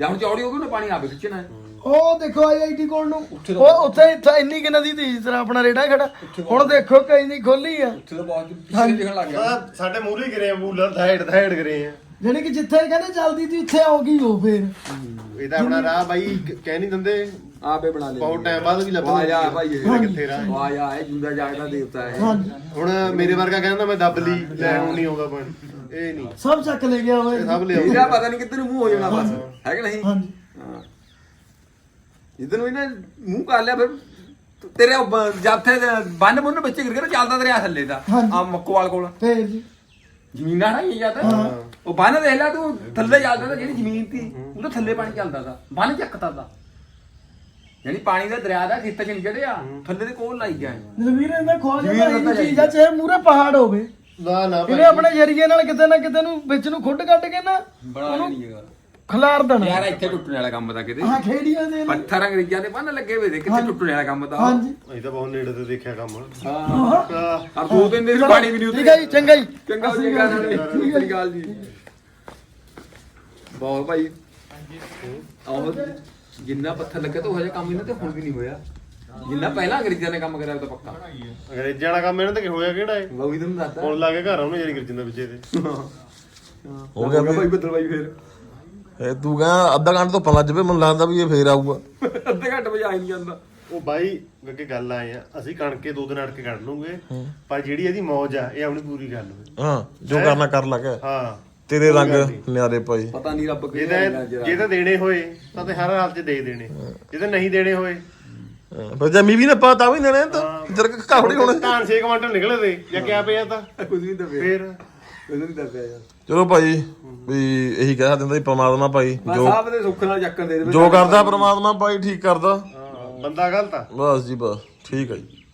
ਜਾਂ ਹੁਣ ਚੌੜੀ ਹੋ ਗਈ ਨਾ ਪਾਣੀ ਆਵੇ ਖਿੱਚਣਾ ਹੈ। ਉਹ ਦੇਖੋ ਆਈਆਈਟੀ ਕੋਲ ਨੂੰ। ਉਹ ਉੱਥੇ ਇੱਥੇ ਇੰਨੀ ਕਿ ਨਦੀ ਦੀ ਇਸ ਤਰ੍ਹਾਂ ਆਪਣਾ ਰੇੜਾ ਖੜਾ। ਹੁਣ ਦੇਖੋ ਕਈ ਨਹੀਂ ਖੋਲੀ ਆ। ਉੱਥੇ ਤਾਂ ਬਹੁਤ ਪਿੱਛੇ ਲਿਖਣ ਲੱਗ ਗਿਆ। ਉਹਦਾ ਸਾਡੇ ਮੂਹਰੇ ਗਿਰੇ ਆ ਮੂਲਰ ਥਾਈਡ ਥਾਈਡ ਗਰੇ ਆ। ਜਾਣੀ ਕਿ ਜਿੱਥੇ ਕਹਿੰਦੇ ਚੱਲਦੀ ਸੀ ਉੱਥੇ ਆਉਗੀ ਉਹ ਫੇਰ। ਇਹਦਾ ਆਪਣਾ ਰਾਹ ਬਾਈ ਕ- ਕਹਿ ਨਹੀਂ ਦਿੰਦੇ। ਆਪੇ ਬਣਾ ਲਿਆ ਬਹੁਤ ਟਾਈਮ ਬਾਅਦ ਵੀ ਲੱਭਦਾ ਵਾਹ ਯਾ ਭਾਈ ਇਹਦਾ ਕਿੱਥੇ ਰਾਹ। ਵਾਹ ਯਾ ਇਹ ਜੁੰਦਾ ਜਾਗਦਾ ਦੇਵਤਾ ਹੈ ਹਾਂਜੀ। ਹੁਣ ਮੇਰੇ ਵਰਗਾ ਕਹਿੰਦਾ ਮੈਂ ਦੱਬ ਲਈ ਲੈਣ ਨੂੰ ਨਹੀਂ ਆਉਂਦਾ ਪਾਣੀ ਇਹ ਨਹੀਂ। ਸਭ ਚੱਕ ਲੈ ਗਿਆ ਓਏ ਇਹ ਸਭ ਲਿਆਉਂਦਾ। ਇਹਦਾ ਪਤਾ ਨਹੀਂ ਕਿੱਧਰ ਨੂੰ ਮੂੰਹ ਹੋ ਜਾਣਾ ਬਸ। ਹੈ ਕਿ ਨਹੀਂ? ਹਾਂਜੀ। ਹਾਂ। ਜਿੱਦਨ ਨੂੰ ਇਹਨੇ ਮੂੰਹ ਕਰ ਲਿਆ ਫਿਰ ਤੇਰੇ ਉਹ ਜਾਥੇ ਦੇ ਬੰਨ ਬੰਨ ਬੱਚੇ ਗਿਰ ਨਾ ਚੱਲਦਾ ਦਰਿਆ ਥੱਲੇ ਦਾ। ਆ ਮੱਕੋਵਾਲ ਕੋਲ। ਫੇਰ ਜੀ। ਜ਼ਮੀਨਾਂ ਨਾ ਇਹ ਜਾਂਦਾ ਉਹ ਬੰਨ ਦੇਖ ਲੈ ਤੂੰ ਥੱਲੇ ਚੱਲਦਾ ਤਾਂ ਜਿਹੜੀ ਜ਼ਮੀਨ ਸੀ ਉਹਦੇ ਥੱਲੇ ਪਾਣੀ ਚੱਲਦਾ ਤਾ। ਬੰਨ ਚੱਕਦਾ ਤਾ। ਯਾਨੀ ਪਾਣੀ ਦਾ ਦਰਿਆ ਦਾ ਖੇਤਾਂ ਚ ਨਹੀਂ ਚੜਿਆ ਥੱਲੇ ਦੇ ਕੋਲ ਲਾਈ ਗਿਆ। ਦਲਵੀਰ ਇਹਦਾ ਖੋਜ ਜ਼ਮੀਨ ਦੀ ਚੀਜ਼ ਆ। ਚਾਹੇ ਮੂਰੇ ਪਹਾੜ ਹੋਵੇ। ਨਾ ਨਾ ਇਹਨੇ ਆਪਣੇ ਜਰੀਏ ਨਾਲ ਕਿਤੇ ਨਾ ਕਿਤੇ ਨੂੰ ਵਿੱਚ ਨੂੰ ਖੁੱਡ ਕੱਢ ਕੇ ਨਾ ਬੜਾ ਨਹੀਂ ਜਗ੍ਹਾ ਖਿਲਾਰ ਦੇਣਾ। ਯਾਰ ਇੱਥੇ ਟੁੱਟਣ ਵਾਲਾ ਕੰਮ ਤਾਂ ਕਿਤੇ। ਹਾਂ ਖੇੜੀਆਂ ਦੇ। ਪੱਥਰ ਅੰਗਰੇਜ਼ਾਂ ਦੇ ਬੰਨ ਲੱਗੇ ਹੋਏ ਦੇ ਕਿੱਥੇ ਟੁੱਟਣ ਵਾਲਾ ਕੰਮ ਤਾਂ? ਹਾਂਜੀ। ਅਸੀਂ ਤਾਂ ਬਹੁਤ ਨੇੜੇ ਤੇ ਦੇਖਿਆ ਕੰਮ। ਹਾਂ। ਹਾਂ। ਆ ਦੋ ਤਿੰਨ ਦਿਨ ਪਾਣੀ ਵੀ ਨਹੀਂ ਠੀਕ ਹੈ ਜੀ ਚੰਗਾ ਜੀ। ਚੰਗਾ ਜੀ ਚੰਗਾ ਨਾਲੇ ਅਕਾਲ ਜੀ। ਬਹੁਤ ਭਾਈ। ਆਹ। ਜਿੰਨਾ ਪੱਥਰ ਲੱਗਾ ਤਾਂ ਉਹ ਹਜੇ ਕੰਮ ਇਹਨਾਂ ਤੇ ਹੁਣ ਵੀ ਨਹੀਂ ਹੋਇਆ। ਜਿੰਨਾ ਪਹਿਲਾਂ ਅੰਗਰੇਜ਼ਾਂ ਨੇ ਕੰਮ ਕਰਿਆ ਉਹ ਤਾਂ ਪੱਕਾ। ਅੰਗਰੇਜ਼ਾਂ ਵਾਲਾ ਕੰਮ ਇਹਨਾਂ ਤੇ ਹੋਇਆ? ਕਿਹੜਾ ਏ ਉਹ ਵੀ ਤੁਹਾਨੂੰ ਦੱਸਦਾ। ਹੁਣ ਲਾ ਕੇ ਘਰ ਆਉਣੇ ਜਿਹੜੀ ਗਿਰਜਨ ਦੇ ਵਿੱਚੇ ਤੇ। ਹੋ ਗਿਆ ਭਾਈ ਬੱਦਲ ਫੇਰ ਇਹ ਤੂੰ ਕਹਿੰਦਾ ਅੱਧਾ ਘੰਟਾ ਧੁੱਪਾਂ ਲੱਜ ਪਏ ਮੈਨੂੰ ਲੱਗਦਾ ਵੀ ਇਹ ਫੇਰ ਆਊਗਾ। ਅੱਧੇ ਘੰਟੇ ਵਜੇ ਆ ਨਹੀਂ ਜਾਂਦਾ। ਉਹ ਬਾਈ ਅੱਗੇ ਗੱਲ ਆਏ ਆ। ਅਸੀਂ ਕਣਕੇ ਦੋ ਦਿਨ ਅੜ ਕੇ ਕੱਢ ਲੂਗੇ। ਪਰ ਜਿਹੜੀ ਇਹਦੀ ਮੌਜ ਆ ਇਹ ਆਪਣੀ ਪੂਰੀ ਕਰ ਲਵੇ ਹਾਂ ਜੋ ਕਰਨਾ ਕਰ ਲੱਗ ਹਾਂ। ਤੇਰੇ ਰੰਗ ਨਿਆਰੇ ਭਾਈ। ਪਤਾ ਨਹੀਂ ਰੱਬ ਜੇ ਤਾਂ ਜੇ ਤਾਂ ਦੇਣੇ ਹੋਏ ਤਾਂ ਤੇ ਹਰ ਹਾਲ 'ਚ ਦੇ ਦੇਣੇ। ਜੇ ਤਾਂ ਨਹੀਂ ਦੇਣੇ ਹੋਏ। ਹਾਂ, ਪਰ ਜੇ ਮੀ ਵੀ ਨਾ ਪਤਾ ਵੀ ਦੇਣੇ ਤਾਂ। ਤੇਰੇ ਕਾਹੜੀ ਹੋਣੇ। ਧਾਨ 6 ਕੁਇੰਟਲ ਨਿਕਲੇ ਤੇ ਜਾਂ ਕਿਆ ਪਿਆ ਤਾਂ। ਕੁਝ ਨਹੀਂ ਦੱਸਿਆ ਫੇਰ? ਕੁਝ ਨਹੀਂ ਦੱਸਿਆ ਯਾਰ ਚਲੋ ਭਾਈ ਵੀ ਇਹੀ ਕਹਿ ਦਿੰਦਾ ਜੀ ਪ੍ਰਮਾਤਮਾ ਭਾਈ ਬਸ ਜੋ ਸਾਹਿਬ ਦੇ ਸੁੱਖ ਨਾਲ ਚੱਕਣ ਦੇ ਦੇਵੇ ਜੋ ਕਰਦਾ ਪ੍ਰਮਾਤਮਾ ਭਾਈ ਠੀਕ ਕਰਦਾ। ਹਾਂ, ਬੰਦਾ ਗਲਤ ਆ। ਬਸ ਜੀ ਬਸ ਠੀਕ ਹੈ ਜੀ।